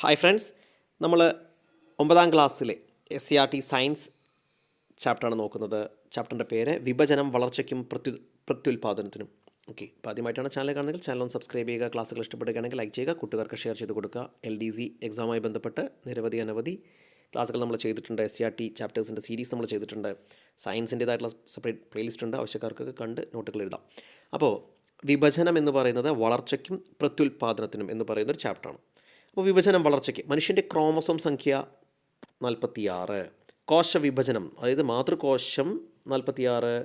Hi friends നമ്മൾ ഒമ്പതാം ക്ലാസ്സിലെ S C R T science ചാപ്റ്ററാണ് നോക്കുന്നത്. ചാപ്റ്ററിന്റെ പേര് വിഭജനം വളർച്ചയ്ക്കും പ്രത്യു പ്രത്യുൽപാദനത്തിനും. ഓക്കെ അപ്പോൾ ആദ്യമായിട്ടാണ് ചാനൽ കാണുന്നതെങ്കിൽ ചാനൽ ഒന്ന് സബ്സ്ക്രൈബ് ചെയ്യുക ക്ലാസ്സുകൾ ഇഷ്ടപ്പെടുകയാണെങ്കിൽ ലൈക്ക് ചെയ്യുക കൂട്ടുകാർക്ക് ഷെയർ ചെയ്ത് കൊടുക്കുക. എൽ ഡി സി എക്സാമുമായി ബന്ധപ്പെട്ട് നിരവധി അനവധി ക്ലാസ്സുകൾ നമ്മൾ ചെയ്തിട്ടുണ്ട്. എസ് സി ആർ ടി ചാപ്റ്റേഴ്സിന്റെ സീരീസ് നമ്മൾ ചെയ്തിട്ടുണ്ട്. സയൻസിന്റേതായിട്ടുള്ള സെപ്പറേറ്റ് പ്ലേലിസ്റ്റ് ഉണ്ട്. ആവശ്യക്കാർക്കൊക്കെ കണ്ട് നോട്ടുകൾ എഴുതാം. അപ്പോൾ വിഭജനം എന്ന് പറയുന്നത് വളർച്ചയ്ക്കും പ്രത്യുൽപാദനത്തിനും എന്ന് പറയുന്ന ഒരു ചാപ്റ്ററാണ് അപ്പോൾ വിഭജനം വളർച്ചയ്ക്ക്. മനുഷ്യന്റെ ക്രോമസോം സംഖ്യ നാൽപ്പത്തിയാറ്. കോശ വിഭജനം അതായത് മാതൃകോശം നാൽപ്പത്തിയാറ്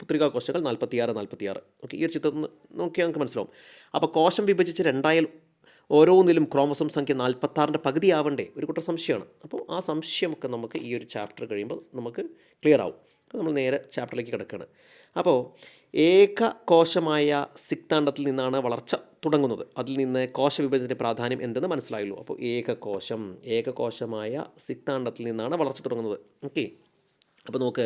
പുത്രികാകോശങ്ങൾ നാൽപ്പത്തിയാറ് നാൽപ്പത്തിയാറ്. ഓക്കെ ഈ ഒരു ചിത്രം നോക്കിയാൽ നമുക്ക് മനസ്സിലാവും. അപ്പോൾ കോശം വിഭജിച്ച് രണ്ടായാൽ ഓരോന്നിലും ക്രോമസോം സംഖ്യ നാൽപ്പത്താറിന്റെ പകുതി ആവണ്ടേ ഒരു കൂട്ടം സംശയമാണ്. അപ്പോൾ ആ സംശയമൊക്കെ നമുക്ക് ഈ ഒരു ചാപ്റ്റർ കഴിയുമ്പോൾ നമുക്ക് ക്ലിയർ ആവും. അപ്പോൾ നമ്മൾ നേരെ ചാപ്റ്ററിലേക്ക് കിടക്കുകയാണ് അപ്പോൾ ഏക കോശമായ സിക്താണ്ഡത്തിൽ നിന്നാണ് വളർച്ച തുടങ്ങുന്നത്. അതിൽ നിന്ന് കോശവിഭജനത്തിന്റെ പ്രാധാന്യം എന്തെന്ന് മനസ്സിലായുള്ളൂ അപ്പോൾ ഏകകോശം ഏകകോശമായ സിദ്ധാന്തത്തിൽ നിന്നാണ് വളർച്ച തുടങ്ങുന്നത്. ഓക്കെ അപ്പോൾ നമുക്ക്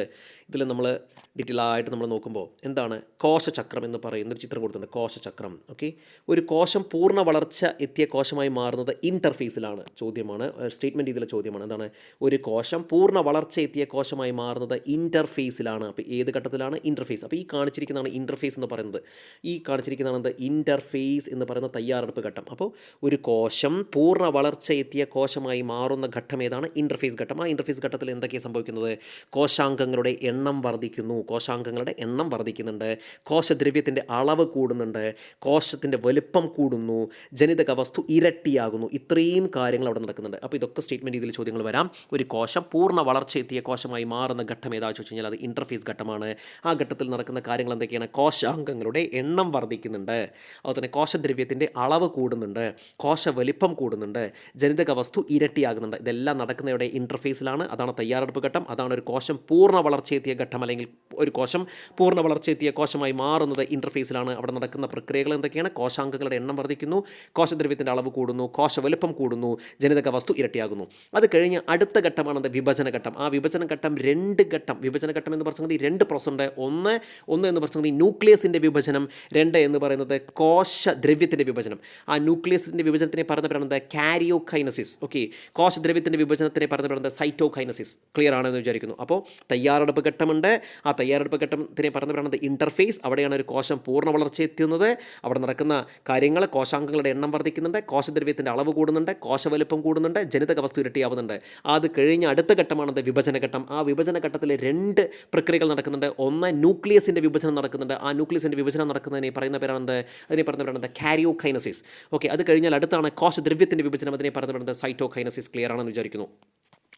ഇതിൽ നമ്മൾ ഡീറ്റെയിൽ ആയിട്ട് നമ്മൾ നോക്കുമ്പോൾ എന്താണ് കോശചക്രം എന്ന് പറയുന്ന ഒരു ചിത്രം കൊടുത്തിട്ടുണ്ട്. കോശചക്രം. ഓക്കെ ഒരു കോശം പൂർണ വളർച്ച എത്തിയ കോശമായി മാറുന്നത് ഇന്റർഫേസിലാണ് ചോദ്യമാണ്. സ്റ്റേറ്റ്മെന്റ് ഇതിലെ ചോദ്യമാണ്. എന്താണ്? ഒരു കോശം പൂർണ വളർച്ച എത്തിയ കോശമായി മാറുന്നത് ഇന്റർഫേസിലാണ് അപ്പോൾ ഏത് ഘട്ടത്തിലാണ്? ഇന്റർഫേസ് അപ്പോൾ ഈ കാണിച്ചിരിക്കുന്നതാണ് ഇന്റർഫേസ് എന്ന് പറയുന്നത്. ഈ കാണിച്ചിരിക്കുന്നതാണ് ഇന്റർഫേസ് എന്ന് പറയുന്ന തയ്യാറെടുപ്പ് ഘട്ടം. അപ്പോൾ ഒരു കോശം പൂർണ വളർച്ച എത്തിയ കോശമായി മാറുന്ന ഘട്ടം ഏതാണ്? ഇന്റർഫേസ് ഘട്ടം. ആ ഇന്റർഫേസ് ഘട്ടത്തിൽ എന്തൊക്കെയാണ് സംഭവിക്കുന്നത്? കോശാംഗങ്ങളുടെ എണ്ണം വർദ്ധിക്കുന്നു കോശാംഗങ്ങളുടെ എണ്ണം വർദ്ധിക്കുന്നുണ്ട് കോശദ്രവ്യത്തിന്റെ അളവ് കൂടുന്നുണ്ട് കോശത്തിന്റെ വലുപ്പം കൂടുന്നു ജനിതക വസ്തു ഇരട്ടിയാകുന്നു. ഇത്രയും കാര്യങ്ങൾ അവിടെ നടക്കുന്നുണ്ട്. അപ്പോൾ ഇതൊക്കെ സ്റ്റേറ്റ്മെന്റ് രീതിയിൽ ചോദ്യങ്ങൾ വരാം. ഒരു കോശം പൂർണ വളർച്ച എത്തിയ കോശമായി മാറുന്ന ഘട്ടം ഏതാണെന്ന് വെച്ച് കഴിഞ്ഞാൽ അത് ഇന്റർഫേസ് ഘട്ടമാണ്. ആ ഘട്ടത്തിൽ നടക്കുന്ന കാര്യങ്ങൾ എന്തൊക്കെയാണ്? കോശാംഗങ്ങളുടെ എണ്ണം വർദ്ധിക്കുന്നുണ്ട്. അതുപോലെ തന്നെ കോശദ്രവ്യത്തിന്റെ അളവ് കൂടുന്നുണ്ട് കോശ വലിപ്പം കൂടുന്നുണ്ട് ജനിതക വസ്തു ഇരട്ടിയാകുന്നുണ്ട്. ഇതെല്ലാം നടക്കുന്നവരുടെ ഇന്റർഫേസിലാണ് അതാണ് തയ്യാറെടുപ്പ് ഘട്ടം. അതാണ് ഒരു കോശം പൂർണ വളർച്ചയെത്തിയ ഘട്ടം അല്ലെങ്കിൽ ഒരു കോശം പൂർണ വളർച്ചയെത്തിയ കോശമായി മാറുന്നത് ഇന്റർഫേസിലാണ് അവിടെ നടക്കുന്ന പ്രക്രിയകൾ എന്തൊക്കെയാണ്? കോശാംഗങ്ങളുടെ എണ്ണം വർദ്ധിക്കുന്നു കോശദ്രവ്യത്തിന്റെ അളവ് കൂടുന്നു കോശ വലുപ്പം കൂടുന്നു ജനിതക വസ്തു ഇരട്ടിയാകുന്നു. അത് കഴിഞ്ഞ് അടുത്ത ഘട്ടമാണ് അത് വിഭജന ഘട്ടം. ആ വിഭജന ഘട്ടം രണ്ട് ഘട്ടം. വിഭജന ഘട്ടം എന്ന് പറഞ്ഞത് രണ്ട് പ്രോസസ് ഉണ്ട്. ഒന്ന് ഒന്ന് എന്ന് പറഞ്ഞത് ന്യൂക്ലിയസിന്റെ വിഭജനം രണ്ട് എന്ന് പറയുന്നത് കോശദ്രവ്യത്തിന്റെ വിഭജനം. ആ ന്യൂക്ലിയസിന്റെ വിഭജനത്തിനെ പറഞ്ഞ പറയുന്നത് കാരിയോകൈനസിസ്. ഓക്കെ കോശദ്രവ്യത്തിന്റെ വിഭജനത്തിനെ പറഞ്ഞ പറയുന്നത് സൈറ്റോകൈനസിസ്. ക്ലിയർ ആണെന്ന് വിചാരിക്കുന്നു. അപ്പോൾ തയ്യാറെടുപ്പ് ഘട്ടമുണ്ട്. ആ തയ്യാറെടുപ്പ് ഘട്ടത്തിനെ പറഞ്ഞു പറയുന്നത് ഇന്റർഫേസ് അവിടെയാണ് ഒരു കോശം പൂർണ വളർച്ച എത്തുന്നത് അവിടെ നടക്കുന്ന കാര്യങ്ങൾ കോശാംഗങ്ങളുടെ എണ്ണം വർദ്ധിക്കുന്നുണ്ട്. കോശദ്രവ്യത്തിന്റെ അളവ് കൂടുന്നുണ്ട്. കോശവലുപ്പം കൂടുന്നുണ്ട്. ജനിതക വസ്തു ഇരട്ടിയാവുന്നുണ്ട്. അത് കഴിഞ്ഞ അടുത്ത ഘട്ടമാണത് വിഭജന ഘട്ടം. ആ വിഭജന ഘട്ടത്തിൽ രണ്ട് പ്രക്രിയകൾ നടക്കുന്നുണ്ട്. ഒന്ന് ന്യൂക്ലിയസിന്റെ വിഭജനം നടക്കുന്നുണ്ട്. ആ ന്യൂക്ലിയസിന്റെ വിഭജനം നടക്കുന്നതിനെ പറയുന്ന പേരാണെന്ത് അതിനെ പറയുന്ന പേരാണെന്ത് കാരിയോകൈനസിസ്. ഓക്കെ അത് കഴിഞ്ഞാൽ അടുത്താണ് കോശദ്രവ്യത്തിന്റെ വിഭജനം. അതിനെ പറയുന്ന പേരാണ് സൈറ്റോകൈനസിസ്. ക്ലിയർ ആണെന്ന് വിചാരിക്കുന്നു.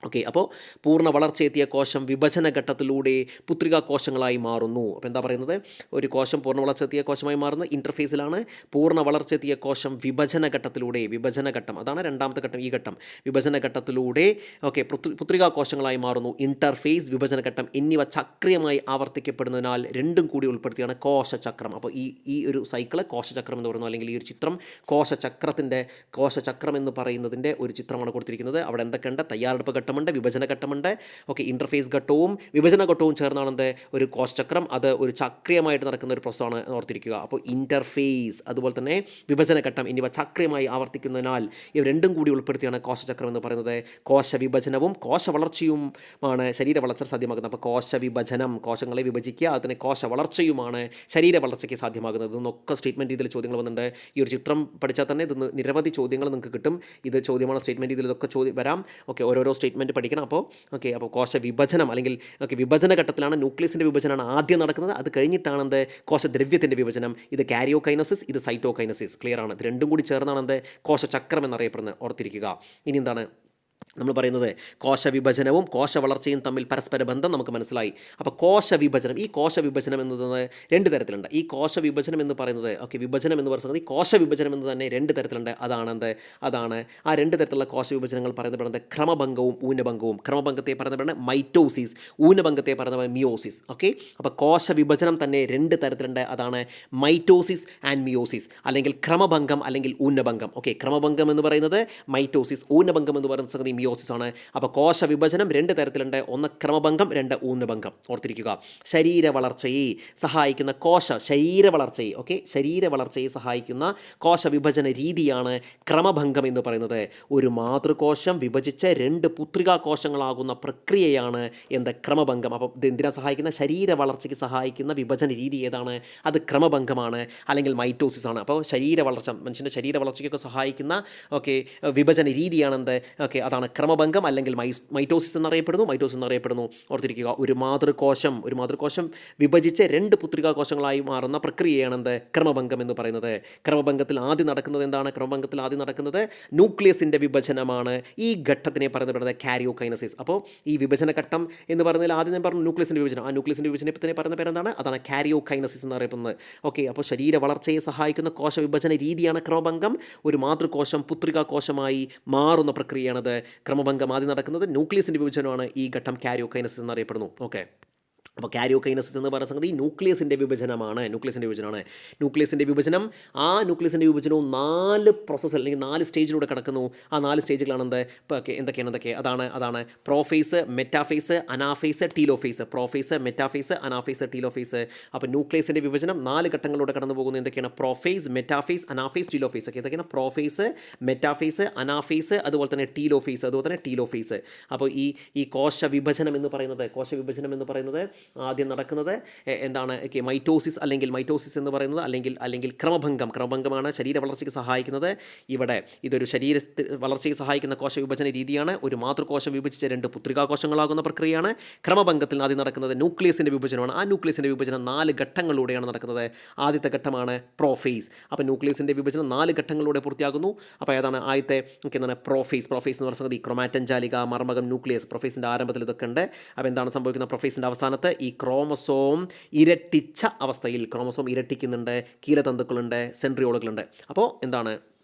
ഓക്കെ അപ്പോൾ പൂർണ വളർച്ചയെത്തിയ കോശം വിഭജന ഘട്ടത്തിലൂടെ പുത്രികാ കോശങ്ങളായി മാറുന്നു. അപ്പോൾ എന്താ പറയുന്നത്? ഒരു കോശം പൂർണ വളർച്ചയെത്തിയ കോശമായി മാറുന്ന. ഇന്റർഫേസിലാണ് പൂർണ വളർച്ചയെത്തിയ കോശം വിഭജന ഘട്ടത്തിലൂടെ വിഭജന ഘട്ടം. അതാണ് രണ്ടാമത്തെ ഘട്ടം ഈ ഘട്ടം. വിഭജന ഘട്ടത്തിലൂടെ ഓക്കെ പുത്രികാ കോശങ്ങളായി മാറുന്നു. ഇന്റർഫേസ് വിഭജന ഘട്ടം എന്നിവ ചക്രീയമായി ആവർത്തിക്കപ്പെടുന്നതിനാൽ രണ്ടും കൂടി ഉൾപ്പെടുത്തിയാണ് കോശചക്രം. അപ്പോൾ ഈ ഈ ഒരു സൈക്കിൾ കോശചക്രം എന്ന് പറയുന്നു അല്ലെങ്കിൽ ഈ ഒരു ചിത്രം കോശചക്രത്തിന്റെ കോശചക്രം എന്ന് പറയുന്നതിന്റെ ഒരു ചിത്രമാണ് കൊടുത്തിരിക്കുന്നത്. അവിടെ എന്തൊക്കെയുണ്ട്? തയ്യാറെടുപ്പ് ഘട്ടമുണ്ട് വിഭജന ഘട്ടമുണ്ട് ഓക്കെ ഇന്റർഫേസ് ഘട്ടവും വിഭജന ഘട്ടവും ചേർന്നാണെന്ത്? ഒരു കോശചക്രം അത് ഒരു ചക്രീയമായിട്ട് നടക്കുന്ന ഒരു പ്രോസസ്സാണ് ഓർത്തിരിക്കുക. അപ്പോൾ ഇന്റർഫേസ് അതുപോലെ തന്നെ വിഭജന ഘട്ടം എന്നിവ ചക്രീയമായി ആവർത്തിക്കുന്നതിനാൽ ഇവ രണ്ടും കൂടി ഉൾപ്പെടുത്തിയാണ് കോശചക്രം എന്ന് പറയുന്നത്. കോശ വിഭജനവും കോശ വളർച്ചയുമാണ് ശരീര വളർച്ച സാധ്യമാകുന്നത്. അപ്പോൾ കോശ വിഭജനം കോശങ്ങളെ വിഭജിക്കുക അതിന് കോശ വളർച്ചയുമാണ് ശരീര വളർച്ചയ്ക്ക് സാധ്യമാകുന്നത്. എന്നൊക്കെ സ്റ്റേറ്റ്മെന്റ് രീതിയിൽ ചോദ്യങ്ങൾ വന്നിട്ടുണ്ട്. ഈ ഒരു ചിത്രം പഠിച്ചാൽ തന്നെ ഇത് നിരവധി ചോദ്യങ്ങൾ നിങ്ങൾക്ക് കിട്ടും. ഇത് ചോദ്യമാണ് സ്റ്റേറ്റ്മെന്റ് രീതിയിൽ ഇതൊക്കെ ചോദ്യം വരാം. ഓക്കെ ഓരോരോ സ്റ്റേറ്റ്മെന്റ് പഠിക്കണം. അപ്പോൾ ഓക്കെ അപ്പോൾ കോശ വിഭജനം അല്ലെങ്കിൽ ഓക്കെ വിഭജന ഘട്ടത്തിലാണ് ന്യൂക്ലിയസിന്റെ വിഭജനമാണ് ആദ്യം നടക്കുന്നത്. അത് കഴിഞ്ഞിട്ടാണ് എന്ത്? കോശദ്രവ്യത്തിന്റെ വിഭജനം. ഇത് കാരിയോകൈനസിസ് ഇത് സൈറ്റോകൈനസിസ്. ക്ലിയർ ആണ്? ഇത് രണ്ടും കൂടി ചേർന്നാണ് എന്ത്? കോശചക്രം എന്നറിയപ്പെടുന്നത്. ഓർത്തിരിക്കുക. ഇനി എന്താണ്? നമ്മൾ പറയുന്നത് കോശവിഭജനവും കോശവളർച്ചയും കോശ വളർച്ചയും തമ്മിൽ പരസ്പര ബന്ധം നമുക്ക് മനസ്സിലായി. അപ്പോൾ കോശ വിഭജനം ഈ കോശ വിഭജനം എന്നത് രണ്ട് തരത്തിലുണ്ട്. ഈ കോശ വിഭജനം എന്ന് പറയുന്നത് ഓക്കെ വിഭജനം എന്ന് പറയുന്നത് ഈ കോശ വിഭജനം എന്ന് തന്നെ രണ്ട് തരത്തിലുണ്ട്. അതാണ് എന്ത്? അതാണ് ആ രണ്ട് തരത്തിലുള്ള കോശ വിഭജനങ്ങൾ പറയുന്നത് ക്രമഭംഗവും ഊനഭംഗവും. ക്രമഭംഗത്തെ പറയുന്നത് മൈറ്റോസിസ് ഊനഭംഗത്തെ പറയുന്നത് മിയോസിസ്. ഓക്കെ അപ്പോൾ കോശ വിഭജനം തന്നെ രണ്ട് തരത്തിലുണ്ട്. അതാണ് മൈറ്റോസിസ് ആൻഡ് മിയോസിസ്. അല്ലെങ്കിൽ ക്രമഭംഗം അല്ലെങ്കിൽ ഊനഭംഗം. ഓക്കെ ക്രമഭംഗം എന്ന് പറയുന്നത് മൈറ്റോസിസ് ഊനഭംഗം എന്ന് പറയുന്ന സംഗതി മയോസിസ് ആണ് അപ്പോൾ കോശ വിഭജനം രണ്ട് തരത്തിലുണ്ട്. ഒന്ന് ക്രമഭംഗം രണ്ട് ഊന്നഭംഗം. ഓർത്തിരിക്കുക. ശരീര വളർച്ചയെ സഹായിക്കുന്ന കോശ ശരീര വളർച്ചയെ ഓക്കെ? ശരീര വളർച്ചയെ സഹായിക്കുന്ന കോശ വിഭജന രീതിയാണ് ക്രമഭംഗം എന്ന് പറയുന്നത്. ഒരു മാതൃകോശം വിഭജിച്ച് രണ്ട് പുത്രികാ കോശങ്ങളാകുന്ന പ്രക്രിയയാണ് എന്ത്? ക്രമഭംഗം. അപ്പോൾ ഇത് എന്തിനാ സഹായിക്കുന്ന? ശരീര വളർച്ചയ്ക്ക് സഹായിക്കുന്ന വിഭജന രീതി ഏതാണ്? അത് ക്രമഭംഗമാണ്. അല്ലെങ്കിൽ മൈറ്റോസിസ് ആണ് അപ്പോൾ ശരീര വളർച്ച മനുഷ്യന്റെ ശരീര വളർച്ചയ്ക്കൊക്കെ സഹായിക്കുന്ന ഓക്കെ വിഭജന രീതിയാണെന്ത് ഓക്കെ അതാണ് ക്രമഭംഗം അല്ലെങ്കിൽ മൈറ്റോസിസ് എന്നറിയപ്പെടുന്നു മൈറ്റോസിസ് എന്നറിയപ്പെടുന്നു. ഓർത്തിരിക്കുക ഒരു മാതൃകോശം ഒരു മാതൃകോശം വിഭജിച്ച് രണ്ട് പുത്രികാ കോശങ്ങളായി മാറുന്ന പ്രക്രിയയാണ് എന്ത്? ക്രമഭംഗം എന്ന് പറയുന്നത്. ക്രമഭംഗത്തിൽ ആദ്യം നടക്കുന്നത് എന്താണ്? ക്രമഭംഗത്തിൽ ആദ്യം നടക്കുന്നത് ന്യൂക്ലിയസിന്റെ വിഭജനമാണ്. ഈ ഘട്ടത്തിനെ പറയുന്നത് കാരിയോകൈനസിസ്. അപ്പോൾ ഈ വിഭജന ഘട്ടം എന്ന് പറയുന്നതിൽ ആദ്യം ഞാൻ പറഞ്ഞു ന്യൂക്ലിയസിന്റെ വിഭജനം. ആ ന്യൂക്ലിയസിന്റെ വിഭജനത്തിനെ പറയുന്ന പേരെന്താണ് അതാണ് കാരിയോകൈനസിസ് എന്ന് അറിയപ്പെടുന്നത് ഓക്കെ അപ്പോൾ ശരീര വളർച്ചയെ സഹായിക്കുന്ന കോശ വിഭജന രീതിയാണ് ക്രമഭംഗം. ഒരു മാതൃകോശം പുത്രികാ കോശമായി മാറുന്ന പ്രക്രിയയാണത്. ക്രമഭംഗം ആദ്യം നടക്കുന്നത് ന്യൂക്ലിയസിന്റെ വിഭജനമാണ് ഈ ഘട്ടം കാരിയോകൈനസിസ് എന്നറിയപ്പെടുന്നു. ഓക്കെ. അപ്പോൾ കാരിയോകൈനസിസ് എന്ന് പറയുന്ന സംഗതി ന്യൂക്ലിയസിന്റെ വിഭജനമാണ്. ന്യൂക്ലിയസിന്റെ വിഭജനമാണ്. ന്യൂക്ലിയസിന്റെ വിഭജനം ആ ന്യൂക്ലിയസിന്റെ വിഭജനവും നാല് പ്രോസസ്സ് അല്ലെങ്കിൽ നാല് സ്റ്റേജിലൂടെ കിടക്കുന്നു. ആ നാല് സ്റ്റേജുകളാണ് ഇപ്പോൾ എന്തൊക്കെയാണ്? എന്തൊക്കെ? അതാണ് അതാണ്. Prophase metaphase anaphase telophase prophase metaphase anaphase telophase അപ്പോൾ ന്യൂക്ലിയസിന്റെ വിഭജനം നാല് ഘട്ടങ്ങളിലൂടെ കടന്നു പോകുന്നത് എന്തൊക്കെയാണ്? പ്രോഫേസ് മെറ്റാഫേസ് അനാഫേസ് ടീലോഫേസ് ഒക്കെ എന്തൊക്കെയാണ്? പ്രോഫേസ് മെറ്റാഫേസ് അനാഫേസ് അതുപോലെ തന്നെ ടീലോഫേസ് അതുപോലെ തന്നെ ടീലോഫേസ് അപ്പോൾ ഈ ഈ കോശ വിഭജനം എന്ന് പറയുന്നത് കോശ വിഭജനം എന്ന് പറയുന്നത് ആദ്യം നടക്കുന്നത്. എന്താണ് മൈറ്റോസിസ് അല്ലെങ്കിൽ മൈറ്റോസിസ് എന്ന് പറയുന്നത് അല്ലെങ്കിൽ അല്ലെങ്കിൽ ക്രമഭംഗം. ക്രമഭംഗമാണ് ശരീര വളർച്ചയ്ക്ക് സഹായിക്കുന്നത്. ഇവിടെ ഇതൊരു ശരീര വളർച്ചയ്ക്ക് സഹായിക്കുന്ന കോശ വിഭജന രീതിയാണ്. ഒരു മാതൃകോശം വിഭജിച്ച രണ്ട് പുത്രികാകോശങ്ങളാകുന്ന പ്രക്രിയയാണ്. ക്രമഭംഗത്തിൽ ആദ്യം നടക്കുന്നത് ന്യൂക്ലിയസിന്റെ വിഭജനമാണ്. ആ ന്യൂക്ലിയസിന്റെ വിഭജനം നാല് ഘട്ടങ്ങളിലൂടെയാണ് നടക്കുന്നത്. ആദ്യത്തെ ഘട്ടമാണ് പ്രോഫേസ്. അപ്പോൾ ന്യൂക്ലിയസിന്റെ വിഭജനം നാല് ഘട്ടങ്ങളിലൂടെ പൂർത്തിയാകുന്നു. അപ്പോൾ ഏതാണ് ആദ്യത്തെ ഓക്കെ എന്താണ് പ്രോഫേസ്. പ്രോഫേസ് എന്ന് പറയുന്നത് ഈ ക്രൊമാറ്റൻ ജാലിക മർമ്മകം ന്യൂക്ലിയസ്. പ്രൊഫേസിന്റെ ആരംഭത്തിൽ ഇതൊക്കെ ഉണ്ട്. അപ്പോൾ എന്താണ് സംഭവിക്കുന്നത് പ്രൊഫേസിന്റെ അവസാനത്ത്? ഈ ക്രോമസോം ഇരട്ടിച്ച അവസ്ഥയിൽ ക്രോമസോം ഇരട്ടിക്കുന്നുണ്ട് കീലതന്തുക്കളുണ്ട് സെൻട്രിയോളുകളുണ്ട്. അപ്പോൾ എന്താണ്?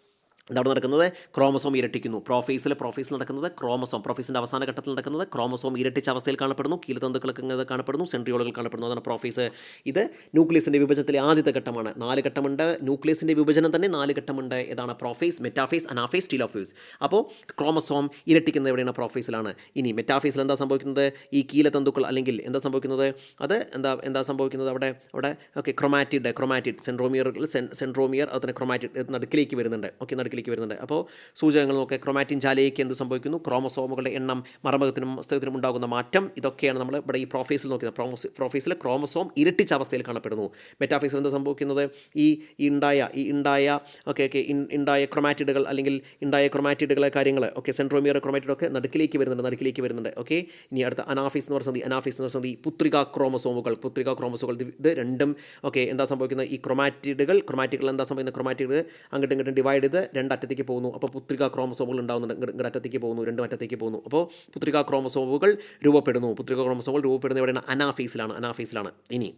എന്താണ് നടക്കുന്നത്? ക്രോമസോം ഇരട്ടിക്കുന്നു. പ്രോഫേസിൽ പ്രോഫേസിൽ നടക്കുന്നത് ക്രോമസോം. പ്രോഫേസിന്റെ അവസാന ഘട്ടത്തിൽ നടക്കുന്നത് ക്രോമസോം ഇരട്ടിച്ച അവസ്ഥയിൽ കാണപ്പെടുന്നു. കീലതന്തുക്കളൊക്കെ കാണപ്പെടുന്നു. സെൻട്രിയോളുകൾ കാണപ്പെടുന്നു. അതാണ് പ്രോഫേസ്. ഇത് ന്യൂക്ലിയസിന്റെ വിഭജനത്തിലെ ആദ്യത്തെ ഘട്ടമാണ്. നാല് ഘട്ടമുണ്ട്. ന്യൂക്ലിയസിന്റെ വിഭജനം തന്നെ നാല് ഘട്ടമുണ്ട് ഏതാണ് പ്രോഫേസ്. മെറ്റാഫേസ് അനാഫേസ് ടീലോഫേസ് അപ്പോൾ ക്രോമസോം ഇരട്ടിക്കുന്നത് എവിടെയാണ്? പ്രോഫേസിലാണ്. ഇനി മെറ്റാഫേസിൽ എന്താ സംഭവിക്കുന്നത്? ഈ കീലതന്തുക്കൾ അല്ലെങ്കിൽ എന്താ സംഭവിക്കുന്നത്? അത് എന്താ എന്താ സംഭവിക്കുന്നത് അവിടെ? അവിടെ ഓക്കെ ക്രൊമാറ്റിഡ് ക്രൊമാറ്റിഡ്. സെൻട്രോമിയറുകൾ സെൻട്രോമിയർ അതുപോലെ ക്രൊമാറ്റിഡ് നടുക്കിലേക്ക് വരുന്നുണ്ട്. ഓക്കെ നടുക്കിലേക്ക് വരുന്നുണ്ട്. അപ്പോൾ സൂചകങ്ങൾ നോക്കുക ക്രോമാറ്റിൻ ജാലയ്ക്ക് എന്ത് സംഭവിക്കുന്നു? ക്രോമസോമുകളുടെ എണ്ണം മർമ്മകത്തിനും മസ്തകത്തിനും ഉണ്ടാകുന്ന മാറ്റം. ഇതൊക്കെയാണ് നമ്മൾ ഇവിടെ ഈ പ്രോഫേസിൽ നോക്കുന്നത് പ്രോമോസ് പ്രോഫേസിൽ ക്രോമസോം ഇരട്ടിച്ച അവസ്ഥയിൽ കാണപ്പെടുന്നു. മെറ്റാഫേസിൽ എന്ത് സംഭവിക്കുന്നത്? ഈ ഉണ്ടായ ഈ ഉണ്ടായ ഓക്കെ ഓക്കെ ഉണ്ടായ ക്രൊമാറ്റിഡുകൾ അല്ലെങ്കിൽ ഉണ്ടായ ക്രൊമാറ്റിഡുകളെ കാര്യങ്ങൾ ഓക്കെ സെൻട്രോമിയർ ക്രൊമാറ്റിഡൊക്കെ നടുക്കിലേക്ക് വരുന്നുണ്ട് നടുക്കിലേക്ക് വരുന്നുണ്ട് ഓക്കെ. ഇനി അടുത്ത അനാഫീസ് എന്ന് പറയുന്നത് അനാഫീസ് എന്ന് പറയുന്നത് പുത്രിക ക്രോമസോമുകൾ പുത്രിക ക്രോമസോമുകൾ ഇത് രണ്ടും ഓക്കെ എന്താ സംഭവിക്കുന്നത്? ഈ ക്രൊമാറ്റിഡുകൾ ക്രൊമാറ്റിഡുകൾ എന്താ സംഭവിക്കുന്നത്? ക്രൊമാറ്റിഡ് അങ്ങോട്ടും ഇങ്ങോട്ടും ഡിവൈഡ് ചെയ്ത് രണ്ടറ്റത്തേക്ക് പോകുന്നു. അപ്പോൾ പുത്രിക ക്രോമസോമുകൾ ഉണ്ടാകുന്നുണ്ട് ഇങ്ങോട്ട് അറ്റത്തേക്ക് പോകുന്നു രണ്ടും അറ്റത്തേക്ക് പോകുന്നു. അപ്പോൾ പുത്രിക ക്രോമസോമുകൾ രൂപപ്പെടുന്നു. പുത്രിക ക്രോമസോമുകൾ രൂപപ്പെടുന്ന എവിടെയാണ്? അനാഫേസിലാണ് അനാഫേസിലാണ്. ഇനി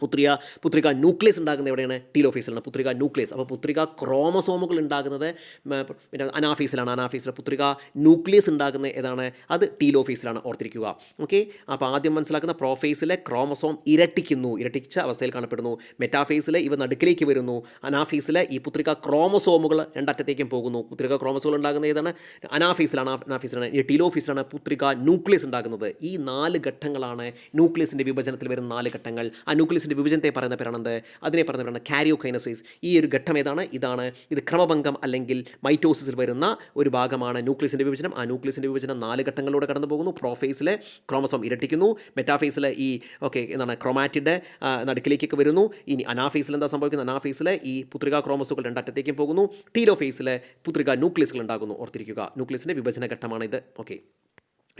പുത്രിക പുത്രിക ന്യൂക്ലിയസ് ഉണ്ടാകുന്നത് എവിടെയാണ്? ടീലോഫീസിലാണ് പുത്രിക ന്യൂക്ലിയസ്. അപ്പോൾ പുത്രിക ക്രോമസോമുകൾ ഉണ്ടാകുന്നത് പിന്നെ അനാഫീസിലാണ്. അനാഫീസിൽ പുത്രിക ന്യൂക്ലിയസ് ഉണ്ടാകുന്നത് ഏതാണ്? അത് ടീലോഫീസിലാണ് ഓർത്തിരിക്കുക. ഓക്കെ? അപ്പോൾ ആദ്യം മനസ്സിലാക്കുന്ന പ്രോഫേസിലെ ക്രോമസോം ഇരട്ടിക്കുന്നു. ഇരട്ടിച്ച അവസ്ഥയിൽ കാണപ്പെടുന്നു. മെറ്റാഫേസിൽ ഇവ നടുക്കിലേക്ക് വരുന്നു. അനാഫീസിലെ ഈ പുത്രിക ക്രോമസോമുകൾ രണ്ടറ്റത്തേക്കും പോകുന്നു. പുത്രിക ക്രോമസോമുകൾ ഉണ്ടാകുന്നത് ഏതാണ്? അനാഫീസിലാണ്. അനാഫീസിലാണ്. ഈ ടീലോഫീസിലാണ് പുത്രിക ന്യൂക്ലിയസ് ഉണ്ടാകുന്നത് ഈ നാല് ഘട്ടങ്ങളാണ് ന്യൂക്ലിയസിന്റെ വിഭജനത്തിൽ വരുന്ന നാല് ഘട്ടങ്ങൾ. ആ ന്യൂക്ലിയസിന്റെ വിഭജനത്തെ പറയുന്ന പേരാണ് എന്ത് അതിനെ പറയുന്ന പേരാണ് കാരിയോകൈനസിസ്. ഈ ഒരു ഘട്ടം ഏതാണ്? ഇതാണ്. ഇത് ക്രമഭംഗം അല്ലെങ്കിൽ മൈറ്റോസിസിൽ വരുന്ന ഒരു ഭാഗമാണ് ന്യൂക്ലിയസിന്റെ വിഭജനം. ആ ന്യൂക്ലിയസിന്റെ വിഭജനം നാല് ഘട്ടങ്ങളിലൂടെ കടന്നു പോകുന്നു. പ്രോഫേസിലെ ക്രോമസോം ഇരട്ടിക്കുന്നു. മെറ്റാഫേസിൽ ഈ ഓക്കെ എന്താണ് ക്രോമാറ്റിഡ് നടുക്കിലേക്കൊക്കെ വരുന്നു. ഇനി അനാഫേസിൽ എന്താ സംഭവിക്കുന്നത്? അനാഫേസിൽ ഈ പുത്രിക ക്രോമസുകൾ രണ്ടറ്റത്തേക്കും പോകുന്നു. ടീലോഫേസിൽ പുത്രിക ന്യൂക്ലിയസുകൾ ഉണ്ടാകുന്നു. ഓർത്തിരിക്കുക. ന്യൂക്ലിയസിന്റെ വിഭജന ഘട്ടമാണ് ഇത് ഓക്കെ.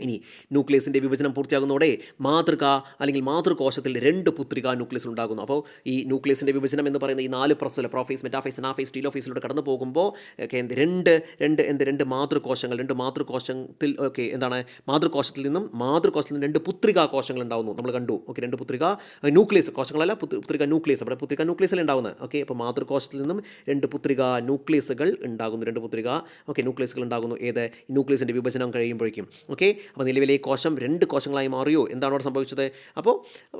ഇനി ന്യൂക്ലിയസിന്റെ വിഭജനം പൂർത്തിയാകുന്നതോടെ മാതൃക അല്ലെങ്കിൽ മാതൃകോശത്തിൽ രണ്ട് പുത്രിക ന്യൂക്ലിയസ് ഉണ്ടാകുന്നു. അപ്പോൾ ഈ ന്യൂക്ലിയസിന്റെ വിഭജനം എന്ന് പറയുന്ന ഈ നാല് പ്രോസസ്സിൽ പ്രോഫേസ് മെറ്റാഫേസ് അനാഫേസ് ടീലോഫേസിലൂടെ കടന്നു പോകുമ്പോൾ എന്ത് രണ്ട് രണ്ട് എന്ത് രണ്ട് മാതൃകോശങ്ങൾ രണ്ട് മാതൃകോശത്തിൽ ഓക്കെ എന്താണ് മാതൃകോശത്തിൽ നിന്നും മാതൃകോശത്തിൽ നിന്നും രണ്ട് പുത്രികാ കോശങ്ങൾ ഉണ്ടാകുന്നു നമ്മൾ കണ്ടു. ഓക്കെ രണ്ട് പുത്രിക ന്യൂക്ലിയസ് കോശങ്ങളല്ല പുത്രി- പുത്രിക ന്യൂക്ലിയസ്. അവിടെ പുത്രിക ന്യൂക്ലിയസിൽ ഉണ്ടാകുന്നത് ഓക്കെ അപ്പോൾ മാതൃകോശത്തിൽ നിന്നും രണ്ട് പുത്രിക ന്യൂക്ലിയസുകൾ ഉണ്ടാകുന്നു. രണ്ട് പുത്രിക ഓക്കെ ന്യൂക്ലിയസുകൾ ഉണ്ടാകുന്നു. ഏത്? ന്യൂക്ലിയസിന്റെ വിഭജനം കഴിയുമ്പോഴേക്കും. ഓക്കെ അപ്പോൾ നിലവിലെ ഈ കോശം രണ്ട് കോശങ്ങളായി മാറിയോ? എന്താണ് അവിടെ സംഭവിച്ചത്? അപ്പോൾ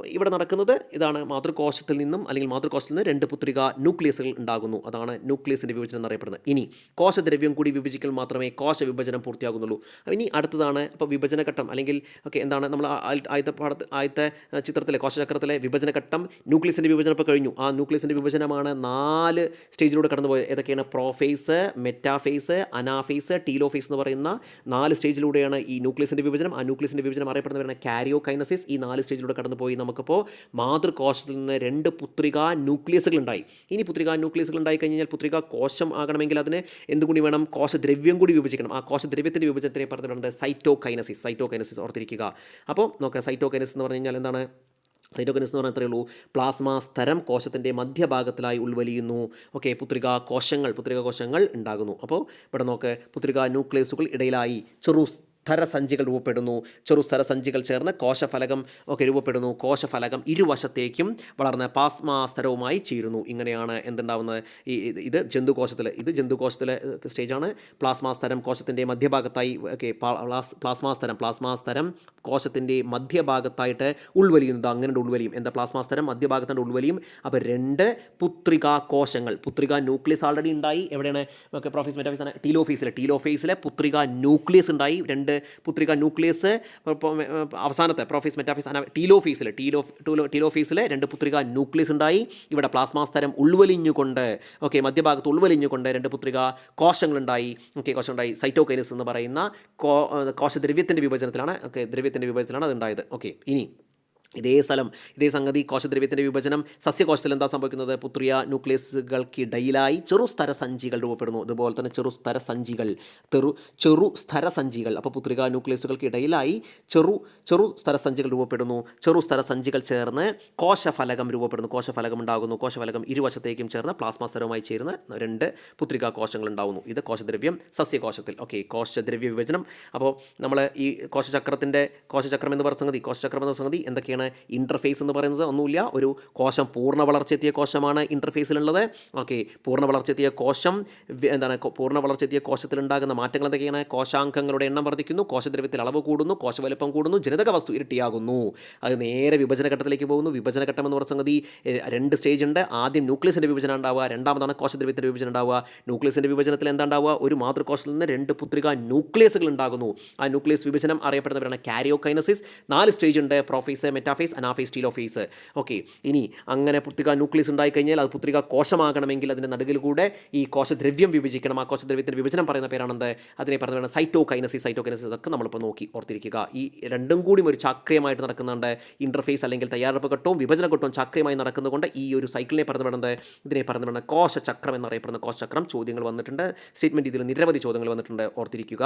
ഇവിടെ നടക്കുന്നത് ഇതാണ് മാതൃകോശത്തിൽ നിന്നും അല്ലെങ്കിൽ മാതൃകോശത്തിൽ നിന്ന് രണ്ട് പുത്രിക ന്യൂക്ലിയസുകൾ ഉണ്ടാകുന്നു. അതാണ് ന്യൂക്ലിയസിന്റെ വിഭജനം എന്നറിയപ്പെടുന്നത്. ഇനി കോശദ്രവ്യം കൂടി വിഭജിക്കൽ മാത്രമേ കോശ വിഭജനം പൂർത്തിയാകുന്നുള്ളൂ. അപ്പോൾ ഇനി അടുത്തതാണ് അപ്പോൾ വിഭജനഘട്ടം അല്ലെങ്കിൽ ഓക്കെ എന്താണ് നമ്മൾ ആദ്യത്തെ പാഠത്ത് ആദ്യത്തെ ചിത്രത്തിലെ കോശചക്രത്തിലെ വിഭജനഘട്ടം ന്യൂക്ലിയസിന്റെ വിഭജനം ഇപ്പോൾ കഴിഞ്ഞു. ആ ന്യൂക്ലിയസിന്റെ വിഭജനമാണ് നാല് സ്റ്റേജിലൂടെ കടന്നുപോയത്. ഏതൊക്കെയാണ്? പ്രോഫേസ് മെറ്റാഫേസ് അനാഫേസ് ടീലോഫേസ് എന്ന് പറയുന്ന നാല് സ്റ്റേജിലൂടെയാണ് ഈ ന്യൂക്ലിയസിന്റെ വിഭജനം ആ ന്യൂക്ലിയസിന്റെ വിഭജനം അറിയപ്പെടുന്നവരാണ് കാരിയോ കൈനസിസ് ഈ നാല് സ്റ്റേജിലൂടെ കടന്നുപോയി നമുക്കിപ്പോൾ മാതൃകോശത്തിൽ നിന്ന് രണ്ട് പുത്രികാ ന്യൂക്ലിയസുകൾ ഉണ്ടായി ഇനി പുത്രികാ ന്യൂക്ലിയസുകൾ ഉണ്ടായി കഴിഞ്ഞാൽ പുത്രിക കോശം ആകണമെങ്കിൽ അതിന് എന്തുകൂടി വേണം? കോശദ്രവ്യം കൂടി വിഭജിക്കണം. ആ കോശദ്രവ്യത്തിന്റെ വിഭജനത്തിനെ പറഞ്ഞിട്ടുണ്ട് സൈറ്റോ കൈനസിസ് സൈറ്റോ കൈനസിസ് ഓർത്തിരിക്കുക. അപ്പോൾ നോക്കാം സൈറ്റോ കൈനസിസ് എന്ന് പറഞ്ഞു കഴിഞ്ഞാൽ എന്താണ്? സൈറ്റോകൈനസ് എന്ന് പറഞ്ഞാൽ അത്രയേ ഉള്ളൂ പ്ലാസ്മ സ്ഥരം കോശത്തിന്റെ മധ്യഭാഗത്തിലായി ഉൾവലിയുന്നു. ഓക്കെ പുത്രിക കോശങ്ങൾ പുത്രിക കോശങ്ങൾ ഉണ്ടാകുന്നു. അപ്പോൾ ഇവിടെ നോക്ക് പുത്രിക ന്യൂക്ലിയസുകൾ ഇടയിലായി. ചെറു സ്ഥരസഞ്ചികൾ രൂപപ്പെടുന്നു. ചെറു സ്ഥരസഞ്ചികൾ ചേർന്ന് കോശഫലകം ഒക്കെ രൂപപ്പെടുന്നു. കോശഫലകം ഇരുവശത്തേക്കും വളർന്ന് പാസ്മാ സ്ഥരവുമായി ചേരുന്നു. ഇങ്ങനെയാണ് എന്തുണ്ടാവുന്നത്? ഈ ഇത് ജന്തുകോശത്തിൽ ഇത് ജന്തുകോശത്തിലെ സ്റ്റേജാണ്. പ്ലാസ്മാ സ്ഥരം കോശത്തിന്റെ മധ്യഭാഗത്തായി ഓക്കെ പ്ലാസ്മാ സ്ഥരം പ്ലാസ്മാ സ്ഥരം കോശത്തിന്റെ മധ്യഭാഗത്തായിട്ട് ഉൾവലിയുന്നത് അങ്ങനെ ഉൾവലിയും. എന്താ പ്ലാസ്മാ സ്ഥരം മധ്യഭാഗത്തിന്റെ ഉൾവലിയും. അപ്പോൾ രണ്ട് പുത്രിക കോശങ്ങൾ. പുത്രിക ന്യൂക്ലിയസ് ഓൾറെഡി ഉണ്ടായി. എവിടെയാണ്? ഓക്കെ പ്രൊഫീസ് മെറ്റാഫീസ് ടീലോഫീസിലെ ടീലോഫീസിലെ പുത്രിക ന്യൂക്ലിയസ് ഉണ്ടായി. രണ്ട് പുത്രിക ന്യൂക്ലിയസ് അവസാനത്തെ പ്രോഫീസ് മെറ്റാഫീസ് അന ടീലോഫീസിൽ ടീലോ ടൂലോ ടീലോഫീസിൽ രണ്ട് പുത്രിക ന്യൂക്ലിയസ് ഉണ്ടായി. ഇവിടെ പ്ലാസ്മാസ്തരം ഉൾവലിഞ്ഞുകൊണ്ട് ഓക്കെ മധ്യഭാഗത്ത് ഉൾവലിഞ്ഞുകൊണ്ട് രണ്ട് പുത്രിക കോശങ്ങളുണ്ടായി. ഓക്കെ ഉണ്ടായി സൈറ്റോകൈനസ് എന്ന് പറയുന്ന കോശദ്രവ്യത്തിന്റെ വിഭജനത്തിലാണ് ഓക്കെ ദ്രവ്യത്തിന്റെ വിഭജനത്തിലാണ് അത് ഉണ്ടായത്. ഓക്കെ ഇനി ഇതേ സ്ഥലം ഇതേ സംഗതി കോശദ്രവ്യത്തിന്റെ വിഭജനം സസ്യകോശത്തിൽ എന്താ സംഭവിക്കുന്നത്? പുത്രിയ ന്യൂക്ലിയസുകൾക്കിടയിലായി ചെറു സ്ഥരസഞ്ചികൾ രൂപപ്പെടുന്നു. അതുപോലെ തന്നെ ചെറു സ്ഥരസഞ്ചികൾ തെറു ചെറു സ്ഥര സഞ്ചികൾ. അപ്പോൾ പുത്രിക ന്യൂക്ലിയസുകൾക്കിടയിലായി ചെറു ചെറു സ്ഥരസഞ്ചികൾ രൂപപ്പെടുന്നു. ചെറു സ്ഥരസഞ്ചികൾ ചേർന്ന് കോശഫലകം രൂപപ്പെടുന്നു. കോശഫലകം ഉണ്ടാകുന്നു. കോശഫലകം ഇരുവശത്തേക്കും ചേർന്ന് പ്ലാസ്മ സ്ഥലവുമായി ചേർന്ന് രണ്ട് പുത്രിക കോശങ്ങൾ ഉണ്ടാകുന്നു ഇത് കോശദ്രവ്യം സസ്യകോശത്തിൽ. ഓക്കെ കോശദ്രവ്യ വിഭജനം അപ്പോൾ നമ്മൾ ഈ കോശചക്രത്തിന്റെ കോശചക്രം എന്ന് പറഞ്ഞ സംഗതി കോശചക്രം എന്ന സംഗതി എന്തൊക്കെയാണ്? ഇന്റർഫേസ് എന്ന് പറയുന്നത്? ഒന്നുമില്ല. ഒരു കോശം പൂർണ വളർച്ചയെത്തിയ കോശമാണ് ഇന്റർഫേസിലുള്ളത് ഓക്കെ പൂർണ വളർച്ചയെത്തിയ കോശം എന്താണ് പൂർണ വളർച്ചയെത്തിയ കോശത്തിലുണ്ടാകുന്ന മാറ്റങ്ങൾ എന്തൊക്കെയാണ്? കോശാംഗങ്ങളുടെ എണ്ണം വർദ്ധിക്കുന്നു. കോശദ്രവ്യത്തിൽ അളവ് കൂടുന്നു. കോശവലിപ്പം കൂടുന്നു. ജനിതക വസ്തു ഇരട്ടിയാകുന്നു. അത് നേരെ വിഭജന ഘട്ടത്തിലേക്ക് പോകുന്നു. വിഭജന ഘട്ടം എന്ന് പറഞ്ഞ സംഗതി രണ്ട് സ്റ്റേജ് ഉണ്ട്. ആദ്യം ന്യൂക്ലിയസിന്റെ വിഭജനം ഉണ്ടാവുക. രണ്ടാമതാണ് കോശദ്രവ്യത്തിന്റെ വിഭജനം ഉണ്ടാവുക. ന്യൂക്ലിയസിന്റെ വിഭജനത്തിൽ എന്താ ഉണ്ടാവുക? ഒരു മാതൃകോശത്തിൽ നിന്ന് രണ്ട് പുത്രിക ന്യൂക്ലിയസുകൾ ഉണ്ടാകുന്നു. ആ ന്യൂക്ലിയസ് വിഭജനം അറിയപ്പെടുന്നവരാണ് കാരിയോകൈനസിസ്. നാല് സ്റ്റേജ് ഉണ്ട്. Prophase metaphase anaphase telophase okay ഇനി അങ്ങനെ പുത്രിക ന്യൂക്ലിയസ് ഉണ്ടായി കഴിഞ്ഞാൽ അത് പുത്രിക കോശമാകണമെങ്കിൽ അതിന്റെ നടുകിൽ കൂടെ ഈ കോശദ്രവ്യം വിഭജിക്കണം. ആ കോശദ്രവ്യത്തിന്റെ വിഭജനം പറയുന്ന പേരാണെന്ത്? അതിനെ പറയുന്നതാണ് സൈറ്റോകൈനസി സൈറ്റോകൈനസിസ് ഇതൊക്കെ നമ്മളിപ്പോൾ നോക്കി ഓർത്തിരിക്കുക. ഈ രണ്ടും കൂടി ഒരു ചാക്രിയമായിട്ട് നടക്കുന്നുണ്ട്. ഇന്റർഫേസ് അല്ലെങ്കിൽ തയ്യാറെടുപ്പ് ഘട്ടവും വിഭജന ഘട്ടവും ചാക്രിയമായി നടക്കുന്നതുകൊണ്ട് ഈ ഒരു സൈക്കിളിനെ പറഞ്ഞു വേണ്ടത് ഇതിനെ പറഞ്ഞു വേണ്ട കോശചക്രം എന്നറിയപ്പെടുന്ന കോശചക്രം ചോദ്യങ്ങൾ വന്നിട്ടുണ്ട്. സ്റ്റേറ്റ്മെന്റ് ഇതിൽ നിരവധി ചോദ്യങ്ങൾ വന്നിട്ടുണ്ട്. ഓർത്തിരിക്കുക.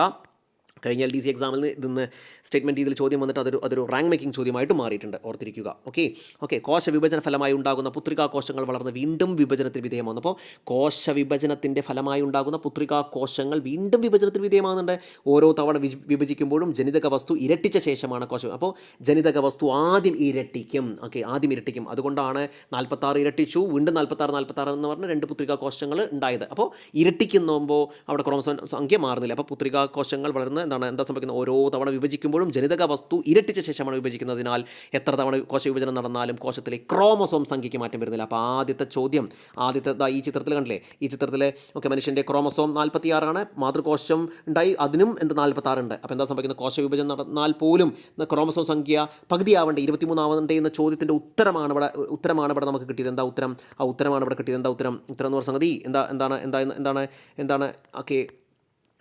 കഴിഞ്ഞ എൽ ഡി സി എക്സാമിൽ നിന്ന് സ്റ്റേറ്റ്മെന്റ് രീതിയിൽ ചോദ്യം വന്നിട്ട് അതൊരു അതൊരു റാങ്ക് മേക്കിംഗ് ചോദ്യമായിട്ട് മാറിയിട്ടുണ്ട്. ഓർത്തിരിക്കുക. ഓക്കെ ഓക്കെ കോശ വിഭജന ഫലമായി ഉണ്ടാകുന്ന പുത്രികാ കോശങ്ങൾ വളർന്ന് വീണ്ടും വിഭജനത്തിന് വിധേയമാകുന്നു അപ്പോൾ കോശ വിഭജനത്തിന്റെ ഫലമായി ഉണ്ടാകുന്ന പുത്രികാ കോശങ്ങൾ വീണ്ടും വിഭജനത്തിന് വിധേയമാകുന്നുണ്ട് ഓരോ തവണ വിഭജിക്കുമ്പോഴും ജനിതക വസ്തു ഇരട്ടിച്ച ശേഷമാണ് കോശം. അപ്പോൾ ജനിതക വസ്തു ആദ്യം ഇരട്ടിക്കും. ഓക്കെ ആദ്യം ഇരട്ടിക്കും. അതുകൊണ്ടാണ് നാൽപ്പത്താറ് ഇരട്ടിച്ചു. വീണ്ടും നാൽപ്പത്താറ് നാൽപ്പത്താറ് എന്ന് പറഞ്ഞ രണ്ട് പുത്രികാ കോശങ്ങൾ ഉണ്ടായത്. അപ്പോൾ ഇരട്ടിക്കുന്നുമ്പോൾ അവിടെ ക്രോമസോൺ സംഖ്യ മാറുന്നില്ല. അപ്പോൾ പുത്രികാ കോശങ്ങൾ വളർന്ന് എന്താണ് എന്താ സംഭവിക്കുന്നത്? ഓരോ തവണ വിഭജിക്കുമ്പോഴും ജനിതക വസ്തു ഇരട്ടിച്ച ശേഷമാണ് വിഭജിക്കുന്നതിനാൽ എത്ര തവണ കോശ വിഭജനം നടന്നാലും കോശത്തിലെ ക്രോമസോം സംഖ്യയ്ക്ക് മാറ്റം വരുന്നില്ല. അപ്പോൾ ആദ്യത്തെ ചോദ്യം ആദ്യത്തെ ഈ ചിത്രത്തിൽ കണ്ടില്ലേ? ഈ ചിത്രത്തിൽ ഓക്കെ മനുഷ്യന്റെ ക്രോമസോം നാൽപ്പത്തിയാറാണ് മാതൃകോശം ഉണ്ടായി അതിനും എന്ത് നാൽപ്പത്താറുണ്ട് അപ്പോൾ എന്താ സംഭവിക്കുന്നത്? കോശ വിഭജനം നടന്നാൽ പോലും ക്രോമസോം സംഖ്യ പകുതിയാവേണ്ട ഇരുപത്തിമൂന്നാവണ്ടേ എന്ന ചോദ്യത്തിന്റെ ഉത്തരമാണ് ഇവിടെ ഉത്തരമാണ് ഇവിടെ നമുക്ക് കിട്ടിയത്. എന്താ ഉത്തരം? ആ ഉത്തരമാണ് ഇവിടെ കിട്ടിയത്. എന്താ ഉത്തരം? ഉത്തരം എന്ന് പറഞ്ഞ സംഗതി എന്താ എന്താണ് എന്താ എന്താണ് എന്താണ് ഓക്കെ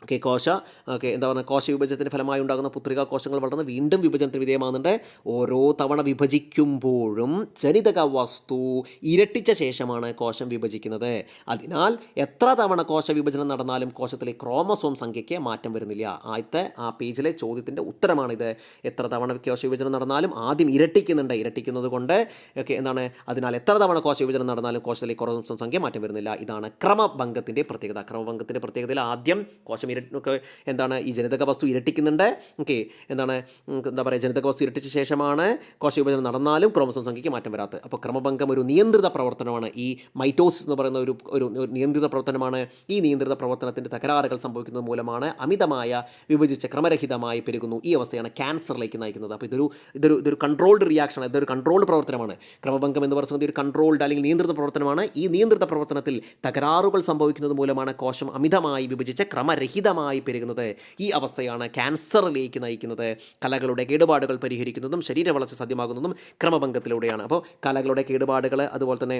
ഓക്കെ കോശ ഓക്കെ എന്താ പറയുക കോശ വിഭജനത്തിന്റെ ഫലമായി ഉണ്ടാകുന്ന പുത്രിക കോശങ്ങൾ വളർന്ന് വീണ്ടും വിഭജനത്തിന് വിധേയമാകുന്നുണ്ട്. ഓരോ തവണ വിഭജിക്കുമ്പോഴും ജനിതക വസ്തു ഇരട്ടിച്ച ശേഷമാണ് കോശം വിഭജിക്കുന്നത്. അതിനാൽ എത്ര തവണ കോശ വിഭജനം നടന്നാലും കോശത്തിലെ ക്രോമസോം സംഖ്യയ്ക്ക് മാറ്റം വരുന്നില്ല. ആദ്യത്തെ ആ പേജിലെ ചോദ്യത്തിന്റെ ഉത്തരമാണിത്. എത്ര തവണ കോശ വിഭജനം നടന്നാലും ആദ്യം ഇരട്ടിക്കുന്നുണ്ട്. ഇരട്ടിക്കുന്നത് കൊണ്ട് ഓക്കെ എന്താണ് അതിനാൽ എത്ര തവണ കോശ വിഭജനം നടന്നാലും കോശത്തിലെ ക്രോമസോം സംഖ്യ മാറ്റം വരുന്നില്ല. ഇതാണ് ക്രമഭംഗത്തിന്റെ പ്രത്യേകത. ക്രമഭംഗത്തിന്റെ പ്രത്യേകതയിൽ ആദ്യം കോശം കോശം ഇര ഒക്കെ എന്താണ് ഈ ജനിതക വസ്തു ഇരട്ടിക്കുന്നുണ്ട്. ഓക്കെ എന്താണ് എന്താ പറയുക ജനിതക വസ്തു ഇരട്ടിച്ച ശേഷമാണ് കോശവിഭജനം നടന്നാലും ക്രോമസോം സംഖ്യയ്ക്ക് മാറ്റം വരാത്തത്. അപ്പോൾ ക്രമഭംഗം ഒരു നിയന്ത്രിത പ്രവർത്തനമാണ്. ഈ മൈറ്റോസിസ് എന്ന് പറയുന്ന ഒരു ഒരു നിയന്ത്രിത പ്രവർത്തനമാണ്. ഈ നിയന്ത്രിത പ്രവർത്തനത്തിന്റെ തകരാറുകൾ സംഭവിക്കുന്നത് മൂലമാണ് അമിതമായ വിഭജിച്ച ക്രമരഹിതമായി പെരുകുന്നു. ഈ അവസ്ഥയാണ് ക്യാൻസറിലേക്ക് നയിക്കുന്നത്. അപ്പോൾ ഇതൊരു ഇതൊരു ഇതൊരു കൺട്രോൾഡ് റിയാക്ഷനാണ് ഇതൊരു കൺട്രോൾഡ് പ്രവർത്തനമാണ്. ക്രമഭംഗം എന്ന് പറയുന്നത് ഒരു കൺട്രോൾഡ് അല്ലെങ്കിൽ നിയന്ത്രിത പ്രവർത്തനമാണ്. ഈ നിയന്ത്രിത പ്രവർത്തനത്തിൽ തകരാറുകൾ സംഭവിക്കുന്നത് മൂലമാണ് കോശം അമിതമായി വിഭജിച്ച് ക്രമരഹിതമായി പെരുകുന്നത് ഈ അവസ്ഥയാണ് ക്യാൻസറിലേക്ക് നയിക്കുന്നത്. കലകളുടെ കേടുപാടുകൾ പരിഹരിക്കുന്നതും ശരീരവളർച്ച സാധ്യമാകുന്നതും ക്രമഭംഗത്തിലൂടെയാണ് അപ്പോൾ കലകളുടെ കേടുപാടുകൾ അതുപോലെ തന്നെ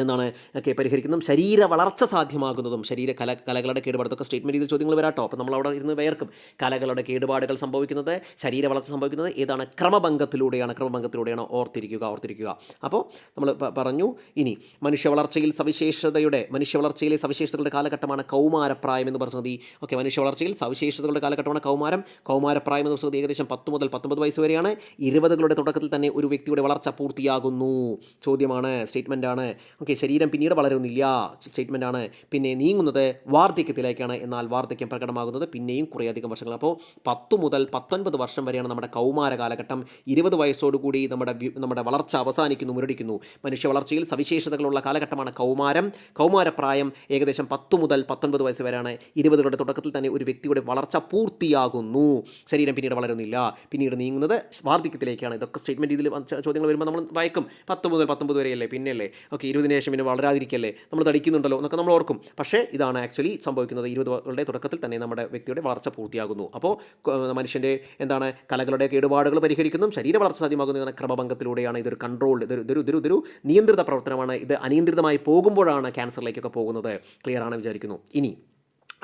എന്താണ് ഒക്കെ പരിഹരിക്കുന്നതും ശരീര വളർച്ച സാധ്യമാകുന്നതും ശരീര കല കലകളുടെ കേടുപാട് ചെയ്ത ചോദ്യങ്ങൾ വരാട്ടോ. അപ്പോൾ നമ്മൾ അവിടെ ഇരുന്ന് വേർക്കും കലകളുടെ കേടുപാടുകൾ സംഭവിക്കുന്നത് ശരീര വളർച്ച സംഭവിക്കുന്നത് ഏതാണ്? ക്രമഭംഗത്തിലൂടെയാണ് ക്രമഭംഗത്തിലൂടെയാണ് ഓർത്തിരിക്കുക ഓർത്തിരിക്കുക. അപ്പോൾ നമ്മൾ പറഞ്ഞു ഇനി മനുഷ്യ വളർച്ചയിൽ സവിശേഷതയുടെ മനുഷ്യ വളർച്ചയിലെ സവിശേഷതകളുടെ കാലഘട്ടമാണ് കൗമാരപ്രായം എന്ന് പറഞ്ഞത് ഓക്കെ മനുഷ്യ വളർച്ചയിൽ സവിശേഷതകളുടെ കാലഘട്ടമാണ് കൗമാരം. കൗമാരപ്രായം എന്ന് പറഞ്ഞത് ഏകദേശം പത്ത് മുതൽ പത്തൊമ്പത് വയസ്സ് വരെയാണ്. ഇരുപതുകളുടെ തുടക്കത്തിൽ തന്നെ ഒരു വ്യക്തിയുടെ വളർച്ച പൂർത്തിയാകുന്നു. ചോദ്യമാണ് സ്റ്റേറ്റ്മെന്റാണ് ഓക്കെ ശരീരം പിന്നീട് വളരുന്നില്ല. സ്റ്റേറ്റ്മെന്റ് ആണ്. പിന്നെ നീങ്ങുന്നത് വാർദ്ധക്യത്തിലേക്കാണ്. എന്നാൽ വാർദ്ധക്യം പ്രകടമാകുന്നത് പിന്നെയും കുറേയധികം വർഷങ്ങൾ അപ്പോൾ പത്ത് മുതൽ പത്തൊൻപത് വർഷം വരെയാണ് നമ്മുടെ കൗമാര കാലഘട്ടം. ഇരുപത് വയസ്സോടുകൂടി നമ്മുടെ നമ്മുടെ വളർച്ച അവസാനിക്കുന്നു മുരടിക്കുന്നു. മനുഷ്യ വളർച്ചയിൽ സവിശേഷതകളുള്ള കാലഘട്ടമാണ് കൗമാരം. കൗമാരപ്രായം ഏകദേശം പത്ത് മുതൽ പത്തൊൻപത് വയസ്സ് വരെയാണ്. ഇരുപതുകളുടെ തുടക്കത്തിൽ തന്നെ ഒരു വ്യക്തിയുടെ വളർച്ച പൂർത്തിയാകുന്നു. ശരീരം പിന്നീട് വളരുന്നില്ല. പിന്നീട് നീങ്ങുന്നത് വാർദ്ധക്യത്തിലേക്കാണ്. ഇതൊക്കെ സ്റ്റേറ്റ്മെന്റ് ഇതിൽ ചോദ്യങ്ങൾ വരുമ്പോൾ നമ്മൾ വായിക്കും. പത്ത് മുതൽ പത്തൊമ്പത് വരെയല്ലേ? പിന്നെയല്ലേ? ഓക്കെ ഇരുപതിന് ശേഷം പിന്നെ വളരാതിരിക്കല്ലേ? നമ്മൾ തടിക്കുന്നുണ്ടല്ലോ എന്നൊക്കെ നമ്മൾ ഓർക്കും. പക്ഷേ ഇതാണ് ആക്ച്വലി സംഭവിക്കുന്നത്. ഇരുപതുകളുടെ തുടക്കത്തിൽ തന്നെ നമ്മുടെ വ്യക്തിയുടെ വളർച്ച പൂർത്തിയാകുന്നു. അപ്പോൾ മനുഷ്യന്റെ എന്താണ് കലകളുടെ കേടുപാടുകൾ പരിഹരിക്കുന്നതും ശരീര വളർച്ച സാധ്യമാകുന്ന ക്രമഭംഗത്തിലൂടെയാണ് ഇതൊരു കൺട്രോൾ ഇതൊരു ഇതൊരു ഇതൊരു ഇതൊരു നിയന്ത്രിത പ്രവർത്തനമാണ്. ഇത് അനിയന്ത്രിതമായി പോകുമ്പോഴാണ് ക്യാൻസറിലേക്കൊക്കെ പോകുന്നത്. ക്ലിയർ ആണ് വിചാരിക്കുന്നു. ഇനി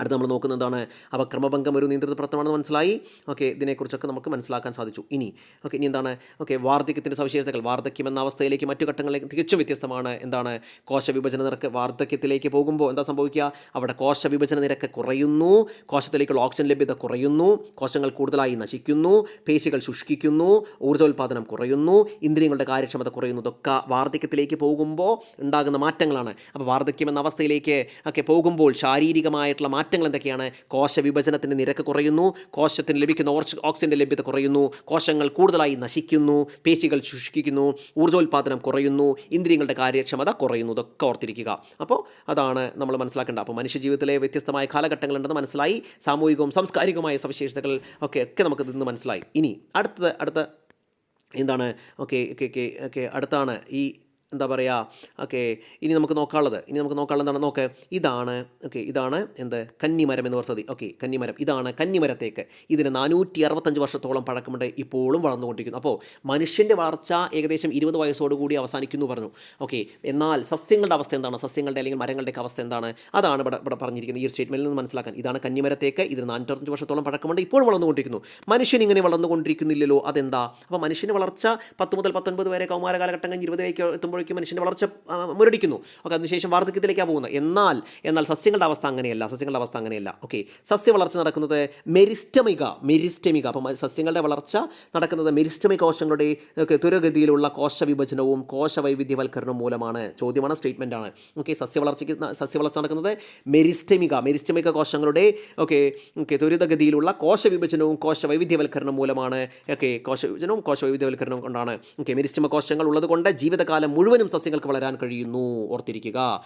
അടുത്ത് നമ്മൾ നോക്കുന്നത് എന്താണ് അവ ക്രമഭംഗം ഒരു നിയന്ത്രിത പ്രവർത്തനമാണെന്ന് മനസ്സിലായി. ഓക്കെ ഇതിനെക്കുറിച്ചൊക്കെ നമുക്ക് മനസ്സിലാക്കാൻ സാധിച്ചു. ഇനി ഓക്കെ ഇനി എന്താണ്? ഓക്കെ വാർദ്ധക്യത്തിന്റെ സവിശേഷതകൾ. വാർദ്ധക്യം എന്ന അവസ്ഥയിലേക്ക് മറ്റു ഘട്ടങ്ങളിലേക്ക് തികച്ചും വ്യത്യസ്തമാണ്. എന്താണ്? കോശ വിഭജന നിരക്ക് വാർദ്ധക്യത്തിലേക്ക് പോകുമ്പോൾ എന്താ സംഭവിക്കുക? അവിടെ കോശ വിഭജന നിരക്ക് കുറയുന്നു. കോശത്തിലേക്കുള്ള ഓക്സിജൻ ലഭ്യത കുറയുന്നു. കോശങ്ങൾ കൂടുതലായി നശിക്കുന്നു. പേശികൾ ശുഷ്കിക്കുന്നു. ഊർജോൽപാദനം കുറയുന്നു. ഇന്ദ്രിയങ്ങളുടെ കാര്യക്ഷമത കുറയുന്നു. ഇതൊക്കെ വാർദ്ധക്യത്തിലേക്ക് പോകുമ്പോൾ ഉണ്ടാകുന്ന മാറ്റങ്ങളാണ്. അപ്പോൾ വാർദ്ധക്യം എന്ന അവസ്ഥയിലേക്ക് ഒക്കെ പോകുമ്പോൾ ശാരീരികമായിട്ടുള്ള മാറ്റങ്ങൾ എന്തൊക്കെയാണ് കോശവിഭജനത്തിന്റെ നിരക്ക് കുറയുന്നു. കോശത്തിന് ലഭിക്കുന്ന ഓക്സിജന്റെ ലഭ്യത കുറയുന്നു. കോശങ്ങൾ കൂടുതലായി നശിക്കുന്നു. പേശികൾ ശുഷ്കിക്കുന്നു ഊർജോൽപാദനം കുറയുന്നു. ഇന്ദ്രിയങ്ങളുടെ കാര്യക്ഷമത കുറയുന്നു. ഇതൊക്കെ ഓർത്തിരിക്കുക. അപ്പോൾ അതാണ് നമ്മൾ മനസ്സിലാക്കേണ്ടത്. അപ്പോൾ മനുഷ്യജീവിതത്തിലെ വ്യത്യസ്തമായ കാലഘട്ടങ്ങളുണ്ടെന്ന് മനസ്സിലായി. സാമൂഹികവും സാംസ്കാരികവുമായ സവിശേഷതകൾ ഒക്കെ ഒക്കെ നമുക്ക് നിന്ന് മനസ്സിലായി. ഇനി അടുത്തത് അടുത്ത എന്താണ്? ഓക്കെ ഓക്കെ ഓക്കെ അടുത്താണ് ഈ എന്താ പറയുക ഓക്കെ ഇനി നമുക്ക് നോക്കാനുള്ളത് ഇനി നമുക്ക് നോക്കാനുള്ളത് എന്താണ്? നോക്ക് ഇതാണ് ഓക്കെ ഇതാണ് എന്ത്? കന്നിമരം എന്ന് പറഞ്ഞത്. ഓക്കെ കന്നിമരം. ഇതാണ് കന്നിമരത്തേക്ക്. ഇതിന് നാനൂറ്റി അറുപത്തഞ്ച് വർഷത്തോളം പഴക്കമുണ്ട് ഇപ്പോഴും വളർന്നുകൊണ്ടിരിക്കുന്നു. അപ്പോൾ മനുഷ്യന്റെ വളർച്ച ഏകദേശം ഇരുപത് വയസ്സോടുകൂടി അവസാനിക്കുന്നു പറഞ്ഞു. ഓക്കെ എന്നാൽ സസ്യങ്ങളുടെ അവസ്ഥ എന്താണ്? സസ്യങ്ങളുടെ അല്ലെങ്കിൽ മരങ്ങളുടെയൊക്കെ അവസ്ഥ എന്താണ്? അതാണ് ഇവിടെ ഇവിടെ പറഞ്ഞിരിക്കുന്നത്. ഈ സ്റ്റേറ്റ്മെന്റിൽ നിന്ന് മനസ്സിലാക്കാൻ. ഇതാണ് കന്നിമരത്തേക്ക് ഇതിന് നാനൂറ്ററുപത്തഞ്ച് വർഷത്തോളം പഴക്കമുണ്ട് ഇപ്പോഴും വളർന്നുകൊണ്ടിരിക്കുന്നു. മനുഷ്യൻ ഇങ്ങനെ വളർന്നുകൊണ്ടിരിക്കുന്നില്ലല്ലോ അതെന്താ? അപ്പോൾ മനുഷ്യന്റെ വളർച്ച പത്ത് മുതൽ പത്തൊൻപത് വരെ കൗമാര കാലഘട്ടം കഴിഞ്ഞ് ഇരുപതിലേക്ക് എത്തുമ്പോഴേക്കും മനുഷ്യന്റെ വളർച്ച മുരടിക്കുന്നു. ഓക്കെ അതിനുശേഷം വാർദ്ധക്യത്തിലേക്കാണ് പോകുന്നത്. എന്നാൽ എന്നാൽ സസ്യങ്ങളുടെ അവസ്ഥ അങ്ങനെയല്ല സസ്യങ്ങളുടെ അവസ്ഥ അങ്ങനെയല്ല. ഓക്കെ സസ്യ വളർച്ച നടക്കുന്നത് മെരിസ്റ്റമിക മെരിസ്റ്റമിക. അപ്പം സസ്യങ്ങളുടെ വളർച്ച നടക്കുന്നത് മെരിസ്റ്റമിക കോശങ്ങളുടെ ഒക്കെ ത്വരഗതിയിലുള്ള കോശ വിഭജനവും കോശ വൈവിധ്യവൽക്കരണവും മൂലമാണ്. ചോദ്യമാണ് സ്റ്റേറ്റ്മെന്റ് ഓക്കെ സസ്യ വളർച്ചയ്ക്ക് സസ്യ വളർച്ച നടക്കുന്നത് മെരിസ്റ്റമിക മെരിസ്റ്റമിക കോശങ്ങളുടെ ഓക്കെ ഓക്കെ ത്വരിതഗതിയിലുള്ള കോശ വിഭജനവും കോശ വൈവിധ്യവൽക്കരണം മൂലമാണ്. ഓക്കെ കോശ വിഭജനവും കോശ വൈവിധ്യവൽക്കരണം കൊണ്ടാണ്. ഓക്കെ മെരിസ്റ്റമ കോശങ്ങൾ ഉള്ളതുകൊണ്ട് ജീവിതകാലം മുഴുവനും സസ്യങ്ങൾക്ക് വളരാൻ കഴിയുന്നു. ഓർത്തിരിക്കുക.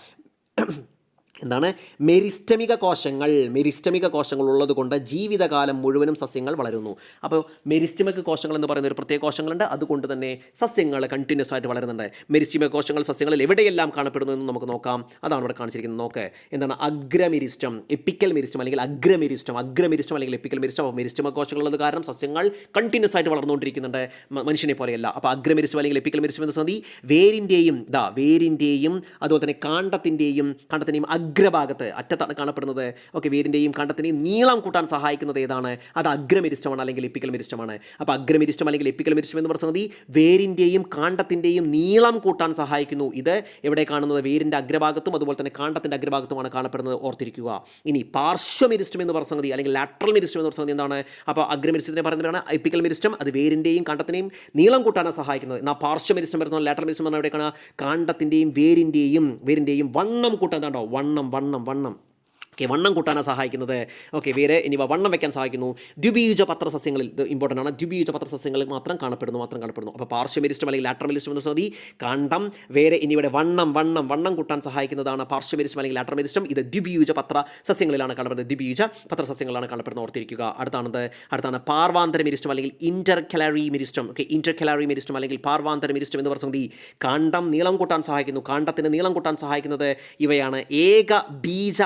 എന്താണ്? മെരിസ്റ്റമിക കോശങ്ങൾ മെരിസ്റ്റമിക കോശങ്ങൾ ഉള്ളത് കൊണ്ട് ജീവിതകാലം മുഴുവനും സസ്യങ്ങൾ വളരുന്നു. അപ്പോൾ മെരിസ്റ്റമിക കോശങ്ങൾ എന്ന് പറയുന്ന ഒരു പ്രത്യേക കോശങ്ങളുണ്ട്. അതുകൊണ്ട് തന്നെ സസ്യങ്ങൾ കണ്ടിന്യൂസ് ആയിട്ട് വളരുന്നുണ്ട്. മെരിസ്റ്റമിക കോശങ്ങൾ സസ്യങ്ങളിൽ എവിടെയെല്ലാം കാണപ്പെടുന്നു എന്ന് നമുക്ക് നോക്കാം. അതാണ് ഇവിടെ കാണിച്ചിരിക്കുന്നത്. നോക്ക്. എന്താണ്? അഗ്രമെരിസ്റ്റം എപ്പിക്കൽ മെരിസ്റ്റം അല്ലെങ്കിൽ അഗ്രമെരിസ്റ്റം. അഗ്രമെരിസ്റ്റം അല്ലെങ്കിൽ എപ്പിക്കൽ മെരിസ്റ്റം. അപ്പോൾ മെരിസ്റ്റമ കോശങ്ങൾ ഉള്ളത് കാരണം സസ്യങ്ങൾ കണ്ടിന്യൂസ് ആയിട്ട് വളർന്നുകൊണ്ടിരിക്കുന്നുണ്ട്. മനുഷ്യനെ പോലെയല്ല. അപ്പോൾ അഗ്രമെരിസ്റ്റം അല്ലെങ്കിൽ എപ്പിക്കൽ മെരിസ്റ്റം എന്ന് സംബന്ധി വേരിന്റെയും ഇതാ വേരിന്റെയും അതുപോലെ തന്നെ കാണ്ടത്തിന്റെയും കാണ്ടത്തിന്റെയും അഗ്രഭാഗത്ത് അറ്റത്താണ് കാണപ്പെടുന്നത്. ഓക്കെ വേരിന്റെയും കണ്ടത്തിന്റെയും നീളം കൂട്ടാൻ സഹായിക്കുന്നത് ഏതാണ്? അത് അഗ്രമെരിസ്റ്റമാണ് അല്ലെങ്കിൽ എപ്പിക്കൽ മെരിസ്റ്റമാണ് അപ്പോൾ അഗ്രമെരിസ്റ്റം അല്ലെങ്കിൽ എപ്പിക്കൽ മെരിസ്റ്റം എന്ന് പറയുന്നത് വേരിന്റെയും കാണ്ടത്തിന്റെയും നീളം കൂട്ടാൻ സഹായിക്കുന്നു. ഇത് എവിടെ കാണുന്നത്? വേരിന്റെ അഗ്രഭാഗത്തും അതുപോലെ തന്നെ കാണ്ടത്തിന്റെ അഗ്രഭാഗത്തുമാണ് കാണപ്പെടുന്നത്. ഓർത്തിരിക്കുക. ഇനി പാർശ്വമെരിസ്റ്റം എന്ന് പറഞ്ഞ അല്ലെങ്കിൽ ലാട്രൽ മെരിസ്റ്റം എന്ന് പറഞ്ഞ എന്താണ്? അപ്പോൾ അഗ്രമെരിസ്റ്റത്തിനെ പറയുന്നവരാണ് എപ്പിക്കൽ മെരിസ്റ്റം അത് വേരിന്റെയും കണ്ടത്തിനെയും നീളം കൂട്ടാനാണ് സഹായിക്കുന്നത്. എന്നാൽ പാർശ്വമെരിസ്റ്റം വരുന്ന ലാട്രൽ മെരിസ്റ്റം പറഞ്ഞാൽ എവിടെയാണ് കാണ്ടത്തിന്റെയും വേരിന്റെയും വേരിന്റെയും വണ്ണം കൂട്ടാൻ എന്താണോ വണ്ണം വണ്ണം വണ്ണം ഓക്കെ വണ്ണം കൂട്ടാനാണ് സഹായിക്കുന്നത്. ഓക്കെ വേറെ ഇനി വണ്ണം വെക്കാൻ സഹായിക്കുന്നു. ദ്വിബീജ പത്രസസ്യങ്ങളിൽ ഇത് ഇമ്പോർട്ടന്റ് ആണ്. ദ്വിബീജ പത്രസസ്യങ്ങളിൽ മാത്രം കാണപ്പെടുന്നു മാത്രം കാണപ്പെടുന്നു. അപ്പോൾ പാർശ്വമെരിസ്റ്റം അല്ലെങ്കിൽ ലാട്രമെരിസ്റ്റം എന്ന് സതി കണ്ടം വേറെ എന്നിവയുടെ വണ്ണം വണ്ണം വണ്ണം കൂട്ടാൻ സഹായിക്കുന്നതാണ് പാർശ്വമെരിസ്റ്റം അല്ലെങ്കിൽ ലാട്രമെരിസ്റ്റം ഇത് ദ്വിബീജ പത്ര സസ്യങ്ങളിലാണ് കാണപ്പെടുന്നത്. ദ്വിബീജ പത്രസസ്യങ്ങളാണ് കാണപ്പെടുന്നത്. ഓർത്തിരിക്കുക. അടുത്താണത് അടുത്താണ് പാർവാന്തര മെരിസ്റ്റം അല്ലെങ്കിൽ intercalary meristem okay intercalary meristem അല്ലെങ്കിൽ പാർവാന്തര മെരിസ്റ്റം എന്ന് പറയുന്നത് കണ്ടം നീളം കൂട്ടാൻ സഹായിക്കുന്നു. കണ്ടത്തിന് നീളം കൂട്ടാൻ സഹായിക്കുന്നത് ഇവയാണ്. ഏക ബീജ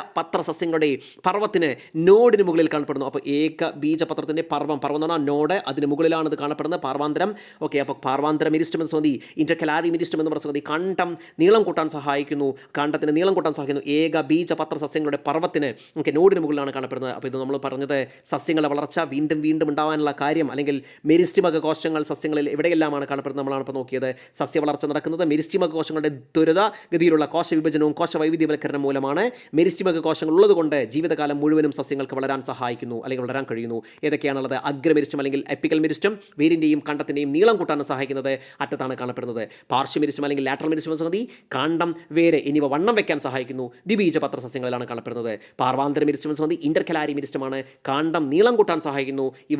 പത്രസസ്യങ്ങളുടെ പർവത്തിന് നോഡിന് മുകളിൽ കാണപ്പെടുന്നു. അപ്പോൾ ഏക ബീജപത്രത്തിന്റെ പർവം പർവം എന്ന് പറഞ്ഞാൽ നോഡ് അതിന് മുകളിലാണ് ഇത് കാണപ്പെടുന്നത്. പാർവാന്തരം ഓക്കെ അപ്പോൾ പാർവാന്തരം മിരിസ്റ്റം എന്ന് സംബന്ധി ഇന്റർകലാരി മിരിസ്റ്റം എന്ന് പറയുന്നത് കണ്ടം നീളം കൂട്ടാൻ സഹായിക്കുന്നു. കണ്ടത്തിന് നീളം കൂട്ടാൻ സഹായിക്കുന്നു. ഏക ബീജപത്ര സസ്യങ്ങളുടെ പർവത്തിന് ഓക്കെ നോഡിന് മുകളിലാണ് കാണപ്പെടുന്നത്. അപ്പോൾ ഇത് നമ്മൾ പറഞ്ഞത് സസ്യങ്ങളുടെ വളർച്ച വീണ്ടും വീണ്ടും ഉണ്ടാവാനുള്ള കാര്യം അല്ലെങ്കിൽ മെരിസ്റ്റിമക കോശങ്ങൾ സസ്യങ്ങളിൽ എവിടെയെല്ലാമാണ് കാണപ്പെടുന്നത് നമ്മളാണ് ഇപ്പോൾ നോക്കിയത്. സസ്യ വളർച്ച നടക്കുന്നത് മെരിസ്റ്റിമക കോശങ്ങളുടെ ദുരിത ഗതിയിലുള്ള കോശ വിഭജനവും കോശ വൈവിധ്യവൽക്കരണം മൂലമാണ്. മെരിസ്റ്റിമക കോശങ്ങൾ ഉള്ളതുകൊണ്ട് ജീവിതകാലം മുഴുവനും സസ്യങ്ങൾക്ക് വളരാൻ സഹായിക്കുന്നു അല്ലെങ്കിൽ വളരാൻ കഴിയുന്നു. ഏതൊക്കെയാണുള്ളത്? അഗ്രമെരിസ്റ്റം അല്ലെങ്കിൽ എപ്പിക്കൽ മെരിസ്റ്റം വേരിന്റെയും കണ്ടത്തിന്റെയും നീളം കൂട്ടാൻ സഹായിക്കുന്നത് അറ്റത്താണ് കാണപ്പെടുന്നത്. പാർശ്വമെരിസ്റ്റം അല്ലെങ്കിൽ ലാറ്ററൽ മെരിസ്റ്റം സംഗതി കാണ്ടം വേര് എന്നിവ വണ്ണം വെക്കാൻ സഹായിക്കുന്നു. ദ്വിബീജപത്ര സസ്യങ്ങളിലാണ് കാണപ്പെടുന്നത്. പാർവാന്തര മെരിസ്റ്റം സംഗതി ഇന്റർകലാരി മെരിസ്റ്റമാണ് കാണ്ടം നീളം കൂട്ടാൻ സഹായിക്കുന്നു. ഇവ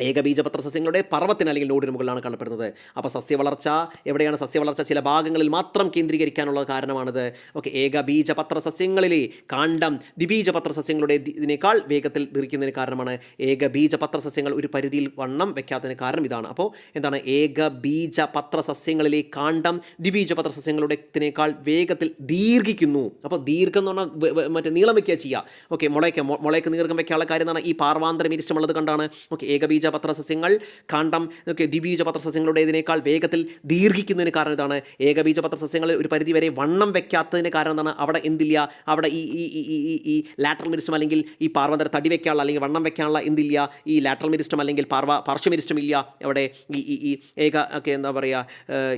ഏകബീജപത്ര സസ്യങ്ങളുടെ പർവത്തിന് അല്ലെങ്കിൽ ലോഡിന് മുകളിലാണ് കാണപ്പെടുന്നത്. അപ്പോൾ സസ്യവളർച്ച എവിടെയാണ് സസ്യവളർച്ച? ചില ഭാഗങ്ങളിൽ മാത്രം കേന്ദ്രീകരിക്കാനുള്ള കാരണമാണിത്. ഓക്കെ ഏകബീജപത്ര സസ്യങ്ങളിലെ കാണ്ഡം ദ്വിബീജപത്ര സസ്യങ്ങളുടെ ഇതിനേക്കാൾ വേഗത്തിൽ ദീർഘിക്കുന്നതിന് കാരണമാണ്. ഏകബീജപത്ര സസ്യങ്ങൾ ഒരു പരിധിയിൽ വണ്ണം വെക്കാത്തതിന് കാരണം ഇതാണ്. അപ്പോൾ എന്താണ്? ഏകബീജപത്ര സസ്യങ്ങളിലെ കാണ്ഡം ദ്വിബീജപത്ര സസ്യങ്ങളുടെ ഇതിനേക്കാൾ വേഗത്തിൽ ദീർഘിക്കുന്നു. അപ്പോൾ ദീർഘം എന്ന് പറഞ്ഞാൽ മറ്റേ നീളം വെക്കുക ചെയ്യുക ഓക്കെ മുളയ്ക്ക് മുളയ്ക്ക് ദീർഘം വെക്കാനുള്ള കാര്യം എന്നാണ് ഈ പാർവാന്തര ഇരിച്ചമുള്ളത് കണ്ടാണ്. ഓക്കെ ഏകബീജപത്ര സസ്യങ്ങൾ കാണ്ടം ഒക്കെ ദ്വിബീജപത്ര സസ്യങ്ങളുടെ ഇതിനേക്കാൾ വേഗത്തിൽ ദീർഘിക്കുന്നതിന് കാരണം ഇതാണ്. ഏകബീജപത്ര സസ്യങ്ങളിൽ ഒരു പരിധി വരെ വണ്ണം വെക്കാത്തതിന് കാരണം എന്താണ് അവിടെ എന്തില്ല? അവിടെ ഈ ഈ ഈ ഈ ലാറ്ററൽ മെരിസ്റ്റം അല്ലെങ്കിൽ ഈ പാർവന്തര തടി വെക്കാനുള്ള അല്ലെങ്കിൽ വണ്ണം വെക്കാനുള്ള എന്തില്ല? ഈ ലാറ്ററൽ മെരിസ്റ്റം അല്ലെങ്കിൽ പാർവ പാർശ്വമെരിസ്റ്റം ഇല്ല. അവിടെ ഈ ഈ ഏക ഒക്കെ എന്താ പറയുക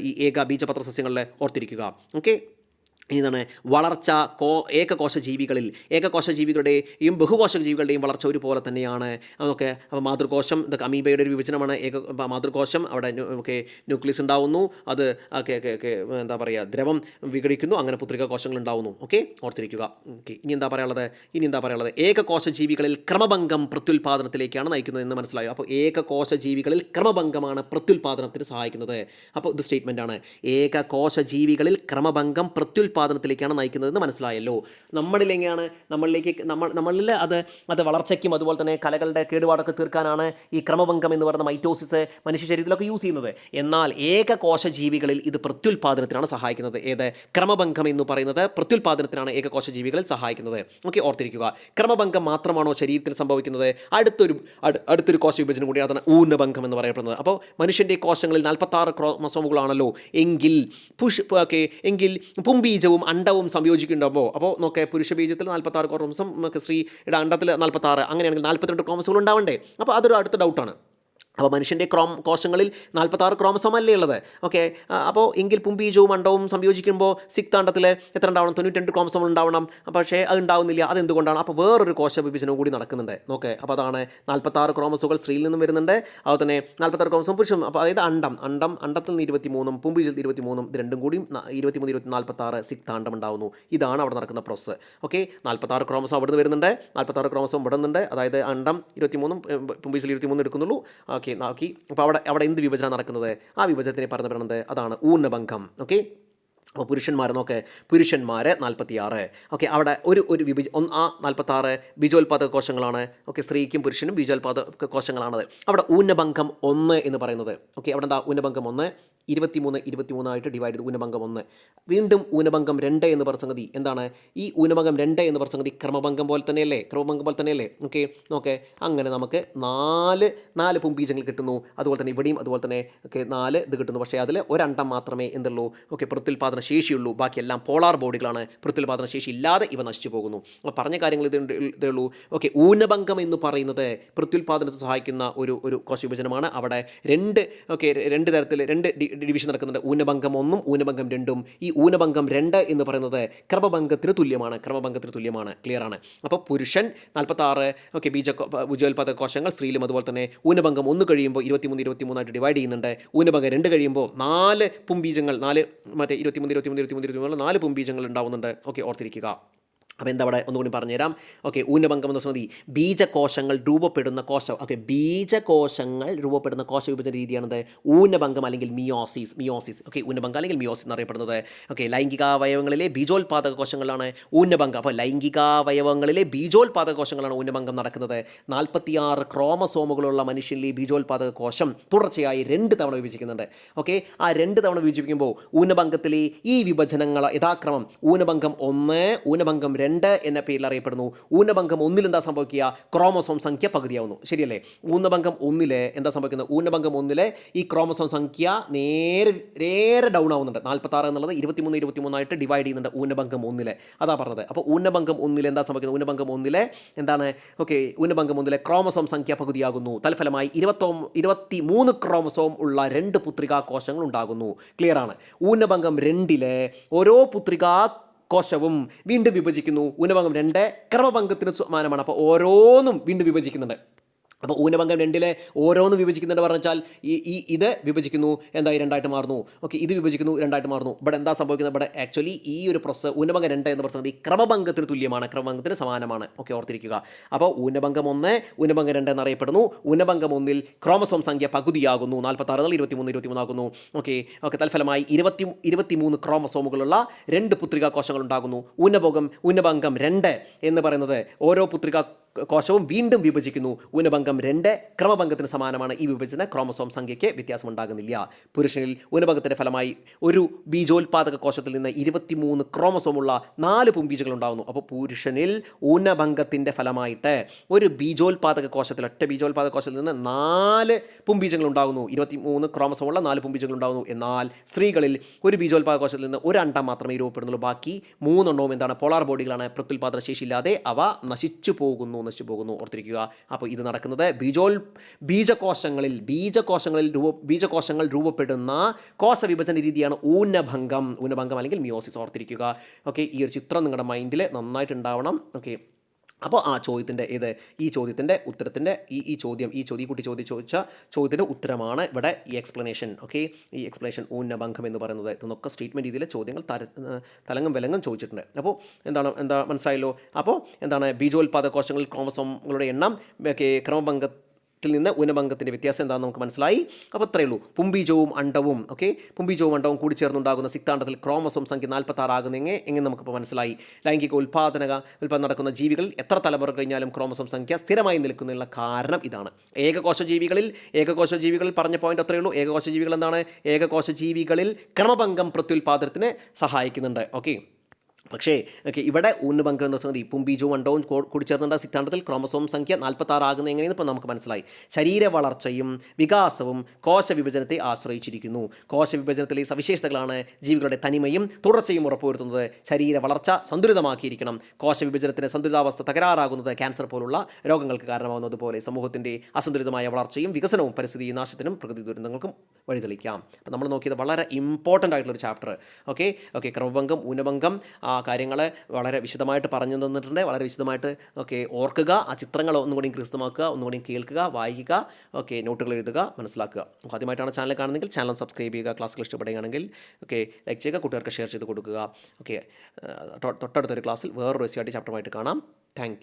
ഈ ഏക ബീജപത്ര സസ്യങ്ങളിൽ ഓർത്തിരിക്കുക. ഓക്കെ ഇതാണ് വളർച്ച കോ ഏകകോശ ജീവികളിൽ. ഏകകോശ ജീവികളുടെയും ബഹുകോശ ജീവികളുടെയും വളർച്ച ഒരുപോലെ തന്നെയാണ്. അതൊക്കെ അപ്പോൾ മാതൃകോശം ഇതൊക്കെ അമീബയുടെ ഒരു വിഭജനമാണ്. ഏക മാതൃകോശം അവിടെ ഒക്കെ ന്യൂക്ലിയസ് ഉണ്ടാവുന്നു. അത് എന്താ പറയുക ദ്രവം വിഘടിക്കുന്നു. അങ്ങനെ പുത്രിക കോശങ്ങൾ ഉണ്ടാവുന്നു. ഓക്കെ? ഓർത്തിരിക്കുക. ഓക്കെ. ഇനി എന്താ പറയാനുള്ളത്? ഇനി എന്താ പറയാനുള്ളത്? ഏകകോശ ജീവികളിൽ ക്രമഭംഗം പ്രത്യുൽപാദനത്തിലേക്കാണ് നയിക്കുന്നത് എന്ന് മനസ്സിലായോ? അപ്പോൾ ഏകകോശ ജീവികളിൽ ക്രമഭംഗമാണ് പ്രത്യുൽപാദനത്തിന് സഹായിക്കുന്നത്. അപ്പോൾ ഇത് സ്റ്റേറ്റ്മെന്റാണ് ഏകകോശ ജീവികളിൽ ക്രമഭംഗം പ്രത്യുൽപാദനത്തിലേക്കാണ് നയിക്കുന്നതെന്ന് മനസ്സിലായല്ലോ. നമ്മളിലെങ്ങനെയാണ് നമ്മളിലേക്ക് നമ്മൾ നമ്മളിൽ അത് അത് വളർച്ചയ്ക്കും അതുപോലെ തന്നെ കലകളുടെ കേടുപാടൊക്കെ തീർക്കാനാണ് ഈ ക്രമഭംഗം എന്ന് പറയുന്ന മൈറ്റോസിസ് മനുഷ്യ ശരീരത്തിലൊക്കെ യൂസ് ചെയ്യുന്നത്. എന്നാൽ ഏകകോശ ജീവികളിൽ ഇത് പ്രത്യുൽപാദനത്തിനാണ് സഹായിക്കുന്നത്. ഏത്? ക്രമഭംഗം എന്ന് പറയുന്നത് പ്രത്യുൽപാദനത്തിനാണ് ഏകകോശ ജീവികളിൽ സഹായിക്കുന്നത്. ഓക്കെ ഓർത്തിരിക്കുക. ക്രമഭംഗം മാത്രമാണോ ശരീരത്തിൽ സംഭവിക്കുന്നത്? അടുത്തൊരു അടു- അടുത്തൊരു കോശ വിഭജനം കൂടി അതാണ് ഊനഭംഗം എന്ന് പറയപ്പെടുന്നത്. അപ്പോൾ മനുഷ്യന്റെ കോശങ്ങളിൽ നാൽപ്പത്താറ് ക്രോമസോമുകളാണല്ലോ. എങ്കിൽ പുഷ് ഓക്കെ എങ്കിൽ പുംബീജവും അണ്ടവും സംയോജിക്കുന്നുണ്ടാകുമ്പോൾ അപ്പോൾ നോക്കെ പുരുഷ ബീജത്തിൽ നാൽപ്പത്താറ് ക്രോമസം സ്ത്രീയുടെ അണ്ടത്തിൽ നാൽപ്പത്താറ് അങ്ങനെയാണെങ്കിൽ നാൽപ്പത്തിരണ്ട് ക്രോമസുകൾ ഉണ്ടാവണ്ടേ? അപ്പോൾ അതൊരു അടുത്ത ഡൗട്ടാണ് അപ്പോൾ മനുഷ്യന്റെ ക്രോം കോശങ്ങളിൽ നാൽപ്പത്താറ് ക്രോമസോം അല്ലേ ഉള്ളത്? ഓക്കെ അപ്പോൾ എങ്കിൽ പുംബീജവും അണ്ടവും സംയോജിക്കുമ്പോൾ സിക്സ് അണ്ടത്തിൽ എത്ര ഉണ്ടാവണം? തൊണ്ണൂറ്റി ക്രോമസോം ഉണ്ടാവണം. പക്ഷേ അത് ഉണ്ടാവുന്നില്ല. അതെന്തുകൊണ്ടാണ്? അപ്പോൾ വേറൊരു കോശ വിഭജനം കൂടി നടക്കുന്നുണ്ട്. ഓക്കെ അപ്പോൾ അതാണ് നാൽപ്പത്താറ് ക്രോമസുകൾ സ്ത്രീയിൽ നിന്നും വരുന്നുണ്ട്. അതുപോലെ തന്നെ നാൽപ്പത്താറ് ക്രോമസോം പുരുഷം അപ്പോൾ അതായത് അണ്ടം. അണ്ടം അണ്ടത്തിൽ നിന്ന് ഇരുപത്തി മൂന്നും പുംബീജത്തിൽ ഇരുപത്തി മൂന്നും ഇത് രണ്ടും കൂടി ഇരുപത്തി മൂന്ന് ഇരുപത്തി നാൽപ്പത്താറ് സിക്താണ്ടം ഉണ്ടാവുന്നു. ഇതാണ് അവിടെ നടക്കുന്ന പ്രോസസ്സ് ഓക്കെ നാൽപ്പത്താറ് ക്രോമസോം അവിടെ നിന്ന് വരുന്നുണ്ട്. നാൽപ്പത്താറ് ക്രോമസോം ഇവിടെ നിന്നുണ്ട് അതായത് അണ്ടം ഇരുപത്തി മൂന്നും പുംബീജിൽ ഇരുപത്തി മൂന്ന് എടുക്കുന്നുള്ളൂ. ഓക്കെ നോക്കി അപ്പോൾ അവിടെ അവിടെ എന്ത് വിഭജനം നടക്കുന്നത്? ആ വിഭജനത്തിനെ പറഞ്ഞു പറയുന്നത് അതാണ് ഊന്നഭംഗം ഓക്കെ? അപ്പോൾ പുരുഷന്മാർ നോക്ക്. പുരുഷന്മാർ നാൽപ്പത്തിയാറ് ഓക്കെ അവിടെ ഒരു ഒരു വിഭജ ഒന്ന് ആ നാൽപ്പത്താറ് ബീജോത്പാദക കോശങ്ങളാണ്. ഓക്കെ സ്ത്രീക്കും പുരുഷനും ബീജോത്പാദക കോശങ്ങളാണത്. അവിടെ ഊന്നഭംഗം ഒന്ന് എന്ന് പറയുന്നത്. ഓക്കെ അവിടെ എന്താ ഊന്നഭംഗം ഒന്ന്? ഇരുപത്തിമൂന്ന് ഇരുപത്തിമൂന്നായിട്ട് ഡിവൈഡ് ചെയ്ത് ഊനഭംഗം ഒന്ന്. വീണ്ടും ഊനഭംഗം രണ്ട് എന്ന് പറഞ്ഞ സംഗതി എന്താണ്? ഈ ഊനഭംഗം രണ്ട് എന്ന് പറഞ്ഞ സംഗതി ക്രമഭംഗം പോലെ തന്നെയല്ലേ? ക്രമഭംഗം പോലെ തന്നെയല്ലേ? ഓക്കെ ഓക്കെ അങ്ങനെ നമുക്ക് നാല് നാല് പുംബീജങ്ങൾ കിട്ടുന്നു. അതുപോലെ തന്നെ ഇവിടെയും അതുപോലെ തന്നെ ഓക്കെ നാല് ഇത് കിട്ടുന്നു. പക്ഷേ അതിൽ ഒരെണ്ണം മാത്രമേ എന്തുള്ളൂ. ഓക്കെ പ്രത്യുൽപാദന ശേഷിയുള്ളൂ. ബാക്കിയെല്ലാം പോളാർ ബോഡികളാണ്. പ്രത്യുൽപാദന ശേഷി ഇല്ലാതെ ഇവ നശിച്ചു പോകുന്നു. അപ്പോൾ പറഞ്ഞ കാര്യങ്ങൾ ഇത് ഇതേ ഉള്ളൂ. ഓക്കെ ഊനഭംഗം എന്ന് പറയുന്നത് പ്രത്യുൽപാദനത്തെ സഹായിക്കുന്ന ഒരു ഒരു കോശ വിഭജനമാണ് അവിടെ രണ്ട് ഓക്കെ രണ്ട് തരത്തിൽ രണ്ട് ഡിവിഷൻ നടക്കുന്നുണ്ട്. ഊനഭംഗം ഒന്നും ഊനഭംഗം രണ്ടും. ഈ ഊനഭംഗം രണ്ട് എന്ന് പറയുന്നത് ക്രമഭംഗത്തിന് തുല്യമാണ്. ക്രമഭംഗത്തിന് തുല്യമാണ്. ക്ലിയർ ആണ്. അപ്പോൾ പുരുഷൻ നാൽപ്പത്താറ് ഓക്കെ ബീജ ഭുജോൽപാദക കോശങ്ങൾ സ്ത്രീയിലും അതുപോലെ തന്നെ ഊനഭംഗം ഒന്ന് കഴിയുമ്പോൾ ഇരുപത്തിമൂന്ന് ഇരുപത്തിമൂന്നായിട്ട് ഡിവൈഡ് ചെയ്യുന്നുണ്ട്. ഊനഭംഗം രണ്ട് കഴിയുമ്പോൾ നാല് പുംബീജങ്ങൾ നാല് മറ്റേ ഇരുപത്തിമൂന്ന് ഇരുപത്തിമൂന്ന് ഇരുപത്തിമൂന്ന് ഇരുപത്തിമൂന്ന് നാല് പുംബീജങ്ങൾ ഉണ്ടാവുന്നുണ്ട്. ഓക്കെ ഓർത്തിരിക്കുക. അപ്പോൾ എന്താ അവിടെ? ഒന്നുകൂടി പറഞ്ഞുതരാം. ഓക്കെ ഊനഭംഗം എന്ന് മതി ബീജകോശങ്ങൾ രൂപപ്പെടുന്ന കോശം ഓക്കെ ബീജകോശങ്ങൾ രൂപപ്പെടുന്ന കോശ വിഭജന രീതിയാണത് ഊനഭംഗം അല്ലെങ്കിൽ മിയോസിസ് മിയോസിസ് ഓക്കെ ഊനഭംഗം അല്ലെങ്കിൽ മിയോസിസ് എന്നറിയപ്പെടുന്നത്. ഓക്കെ ലൈംഗികാവയവങ്ങളിലെ ബീജോത്പാദക കോശങ്ങളാണ് ഊനഭംഗം അപ്പോൾ ലൈംഗികാവയവങ്ങളിലെ ബീജോത്പാദക കോശങ്ങളാണ് ഊനഭംഗം നടക്കുന്നത്. നാൽപ്പത്തിയാറ് ക്രോമസോമുകളുള്ള മനുഷ്യനിലെ ബീജോത്പാദക കോശം തുടർച്ചയായി രണ്ട് തവണ വിഭജിക്കുന്നുണ്ട്. ഓക്കെ ആ രണ്ട് തവണ വിഭജിക്കുമ്പോൾ ഊനപങ്കത്തിലെ ഈ വിഭജനങ്ങൾ യഥാക്രമം ഊനഭംഗം ഒന്ന് ഊനഭംഗം രണ്ട് എന്ന പേരിൽ അറിയപ്പെടുന്നു. ഊനഭംഗം ഒന്നിൽ എന്താ സംഭവിക്കുക? ക്രോമസോം സംഖ്യ പകുതിയാവുന്നു. ശരിയല്ലേ? ഊനഭംഗം ഒന്നിൽ എന്താ സംഭവിക്കുന്നത്? ഊനഭംഗം ഒന്നിൽ ഈ ക്രോമസോം സംഖ്യ നേരെ നേരെ ഡൗൺ ആവുന്നുണ്ട്. നാൽപ്പത്താറ് എന്നുള്ളത് ഇരുപത്തിമൂന്ന് ഇരുപത്തിമൂന്നായിട്ട് ഡിവൈഡ് ചെയ്യുന്നുണ്ട് ഊനഭംഗം ഒന്നിൽ അതാ പറഞ്ഞത്. അപ്പോൾ ഊനഭംഗം ഒന്നിൽ എന്താ സംഭവിക്കുന്നത്? ഊനഭംഗം ഒന്നിലെ എന്താണ്? ഓക്കെ ഊനഭംഗം ഒന്നിലെ ക്രോമസോം സംഖ്യ പകുതിയാകുന്നു. തൽഫലമായി ഇരുപത്തോ ഇരുപത്തി മൂന്ന് ക്രോമസോം ഉള്ള രണ്ട് പുത്രികാ കോശങ്ങൾ ഉണ്ടാകുന്നു. ക്ലിയർ ആണ്. ഊനഭംഗം രണ്ടിലെ ഓരോ പുത്രികാ കോശവും വീണ്ടും വിഭജിക്കുന്നു. ഊനഭംഗം രണ്ട് ക്രമഭംഗത്തിന് സമാനമാണ് അപ്പോൾ ഓരോന്നും വീണ്ടും വിഭജിക്കുന്നുണ്ട്. അപ്പോൾ ഊനഭംഗം രണ്ടിലെ ഓരോന്ന് വിഭജിക്കുന്നുണ്ട് പറഞ്ഞാൽ ഈ ഈ ഇത് വിഭജിക്കുന്നു എന്തായി രണ്ടായിട്ട് മാറുന്നു. ഓക്കെ ഇത് വിഭജിക്കുന്നു രണ്ടായിട്ട് മാറുന്നു. ഇവിടെ എന്താ സംഭവിക്കുന്നത്? ഇവിടെ ആക്ച്വലി ഈ ഒരു പ്രൊസസ് ഊനഭംഗം രണ്ട് എന്ന് പറഞ്ഞത് ഈ ക്രമഭംഗത്തിന് തുല്യമാണ് ക്രമഭംഗത്തിന് സമാനമാണ്. ഓക്കെ ഓർത്തിരിക്കുക. അപ്പോൾ ഊനഭംഗം ഒന്ന് ഊനഭംഗം രണ്ട് എന്നറിയപ്പെടുന്നു. ഊനഭംഗം ഒന്നിൽ ക്രോമസോം സംഖ്യ പകുതിയാകുന്നു. നാൽപ്പത്താറ് മുതൽ ഇരുപത്തിമൂന്ന് ഇരുപത്തിമൂന്നാകുന്നു ഓക്കെ ഓക്കെ തൽഫലമായി ഇരുപത്തി ഇരുപത്തിമൂന്ന് ക്രോമസോമുകളുള്ള രണ്ട് പുത്രികാ കോശങ്ങൾ ഉണ്ടാകുന്നു. ഊനഭോഗം ഊനഭംഗം രണ്ട് എന്ന് പറയുന്നത് ഓരോ പുത്രികാ കോശവും വീണ്ടും വിഭജിക്കുന്നു. ഊനഭംഗം രണ്ട് ക്രമഭംഗത്തിന് സമാനമാണ്. ഈ വിഭജന ക്രോമസോം സംഖ്യയ്ക്ക് വ്യത്യാസമുണ്ടാകുന്നില്ല. പുരുഷനിൽ ഊനഭംഗത്തിന്റെ ഫലമായി ഒരു ബീജോത്പാദക കോശത്തിൽ നിന്ന് ഇരുപത്തിമൂന്ന് ക്രോമസോമുള്ള നാല് പുംബീജകൾ ഉണ്ടാകുന്നു അപ്പോൾ പുരുഷനിൽ ഊനഭംഗത്തിന്റെ ഫലമായിട്ട് ഒരു ബീജോത്പാദക കോശത്തിൽ ഒറ്റ ബീജോത്പാദക കോശത്തിൽ നിന്ന് നാല് പുംബീജങ്ങൾ ഉണ്ടാകുന്നു ഇരുപത്തിമൂന്ന് ക്രോമസോമുള്ള നാല് പുംബീജങ്ങൾ ഉണ്ടാകുന്നു എന്നാൽ സ്ത്രീകളിൽ ഒരു ബീജോത്പാദക കോശത്തിൽ നിന്ന് ഒരു അണ്ടം മാത്രമേ രൂപപ്പെടുന്നുള്ളൂ. ബാക്കി മൂന്നെണ്ണവും എന്താണ്? പോളാർ ബോഡികളാണ്. പ്രത്യുൽപാദന ശേഷിയില്ലാതെ അവ നശിച്ചു പോകുന്നു. നശിച്ചു പോകുന്നു ഓർത്തിരിക്കുക. അപ്പോൾ ഇത് നടക്കുന്നത് ബീജോൽ ബീജകോശങ്ങളിൽ ബീജകോശങ്ങളിൽ രൂപ ബീജകോശങ്ങൾ രൂപപ്പെടുന്ന കോശ വിഭജന രീതിയാണ് ഊനഭംഗം. ഊനഭംഗം അല്ലെങ്കിൽ മിയോസിസ് ഓർത്തിരിക്കുക. ഓക്കെ ഈ ഒരു ചിത്രം നിങ്ങളുടെ മൈൻഡിൽ നന്നായിട്ടുണ്ടാവണം. ഓക്കെ അപ്പോൾ ആ ചോദ്യത്തിന്റെ ഇത് ഈ ചോദ്യത്തിന്റെ ഉത്തരത്തിന്റെ ഈ ഈ ചോദ്യം ഈ ചോദ്യം കുട്ടി ചോദ്യം ചോദിച്ച ചോദ്യത്തിന്റെ ഉത്തരമാണ് ഇവിടെ ഈ എക്സ്പ്ലനേഷൻ ഓക്കെ ഈ എക്സ്പ്ലനേഷൻ ഊന്നഭംഗം എന്ന് പറയുന്നത് ഇതൊക്കെ സ്റ്റേറ്റ്മെന്റ് രീതിയിലെ ചോദ്യങ്ങൾ തര തലങ്ങും വിലങ്ങും ചോദിച്ചിട്ടുണ്ട്. അപ്പോൾ എന്താണ് എന്താ മനസ്സിലായല്ലോ? അപ്പോൾ എന്താണ് ബീജോത്പാദ കോശങ്ങളിൽ ക്രോമസോമുകളുടെ എണ്ണം ഒക്കെ ക്രമഭംഗ ത്തിൽ നിന്ന് ഉനമംഗത്തിന്റെ വ്യത്യാസം എന്താണെന്ന് നമുക്ക് മനസ്സിലായി. അപ്പോൾ അത്രയേ ഉള്ളൂ. പുംബീജവും അണ്ടവും ഓക്കെ പുംബീജവും അണ്ടവും കൂടി ചേർന്നുണ്ടാകുന്ന സിക്താണ്ഡത്തിൽ ക്രോമസോം സംഖ്യ നാൽപ്പത്താറാകുന്ന എങ്ങനെ? എങ്ങനെ നമുക്കിപ്പോൾ മനസ്സിലായി. ലൈംഗിക ഉൽപാദന ഉൽപാദനം നടക്കുന്ന ജീവികൾ എത്ര തലമുറ കഴിഞ്ഞാലും ക്രോമസോം സംഖ്യ സ്ഥിരമായി നിൽക്കുന്നതിനുള്ള കാരണം ഇതാണ്. ഏകകോശ ജീവികളിൽ ഏകകോശ ജീവികളിൽ പറഞ്ഞ പോയിന്റ് അത്രയേ ഉള്ളൂ. ഏകകോശ ജീവികൾ എന്താണ്? ഏകകോശ ജീവികളിൽ ക്രമഭംഗം പ്രത്യുൽപാദനത്തിന് സഹായിക്കുന്നുണ്ട് ഓക്കെ പക്ഷേ ഓക്കെ ഇവിടെ ഊന്നുപങ്കം എന്ന് വെച്ചാൽ ഇപ്പം ബീജവും അണ്ടവും കൂ- കൂടി ചേർന്നുണ്ട സിദ്ധാന്തത്തിൽ ക്രോമസോം സംഖ്യ നാൽപ്പത്താറാകുന്ന എങ്ങനെയെന്ന് ഇപ്പോൾ നമുക്ക് മനസ്സിലായി. ശരീര വളർച്ചയും വികാസവും കോശ വിഭജനത്തെ ആശ്രയിച്ചിരിക്കുന്നു. കോശ വിഭജനത്തിലെ സവിശേഷതകളാണ് ജീവികളുടെ തനിമയും തുടർച്ചയും ഉറപ്പുവരുത്തുന്നത്. ശരീര വളർച്ച സന്തുലിതമാക്കിയിരിക്കണം. കോശ വിഭജനത്തിന് സന്തുലിതാവസ്ഥ തകരാറാകുന്നത് ക്യാൻസർ പോലുള്ള രോഗങ്ങൾക്ക് കാരണമാകുന്നത് പോലെ സമൂഹത്തിന്റെ അസന്തുലിതമായ വളർച്ചയും വികസനവും പരിസ്ഥിതി നാശത്തിനും പ്രകൃതി ദുരന്തങ്ങൾക്കും വഴിതെളിക്കാം അപ്പോൾ നമ്മൾ നോക്കിയത് വളരെ ഇമ്പോർട്ടന്റ് ആയിട്ടുള്ളൊരു ചാപ്റ്റർ ഓക്കെ ഓക്കെ ക്രമഭംഗം ഊനഭംഗം ആ കാര്യങ്ങൾ വളരെ വിശദമായിട്ട് പറഞ്ഞു തന്നിട്ടുണ്ട്. വളരെ വിശദമായിട്ട് ഓക്കെ ഓർക്കുക ആ ചിത്രങ്ങൾ ഒന്നുകൂടി കൃത്യമാക്കുക ഒന്നുകൂടി കേൾക്കുക വായിക്കുക ഓക്കെ നോട്ടുകൾ എഴുതുക മനസ്സിലാക്കുക. ആദ്യമായിട്ടാണ് ചാനൽ കാണുന്നതെങ്കിൽ ചാനൽ സബ്സ്ക്രൈബ് ചെയ്യുക ക്ലാസ്സുകൾ ഇഷ്ടപ്പെടുകയാണെങ്കിൽ ഓക്കെ ലൈക്ക് ചെയ്യുക കൂട്ടുകാർക്ക് ഷെയർ ചെയ്ത് കൊടുക്കുക. ഓക്കെ തൊട്ടടുത്തൊരു ക്ലാസ്സിൽ വേറൊരു എസ് ചാപ്റ്ററുമായിട്ട് കാണാം. താങ്ക്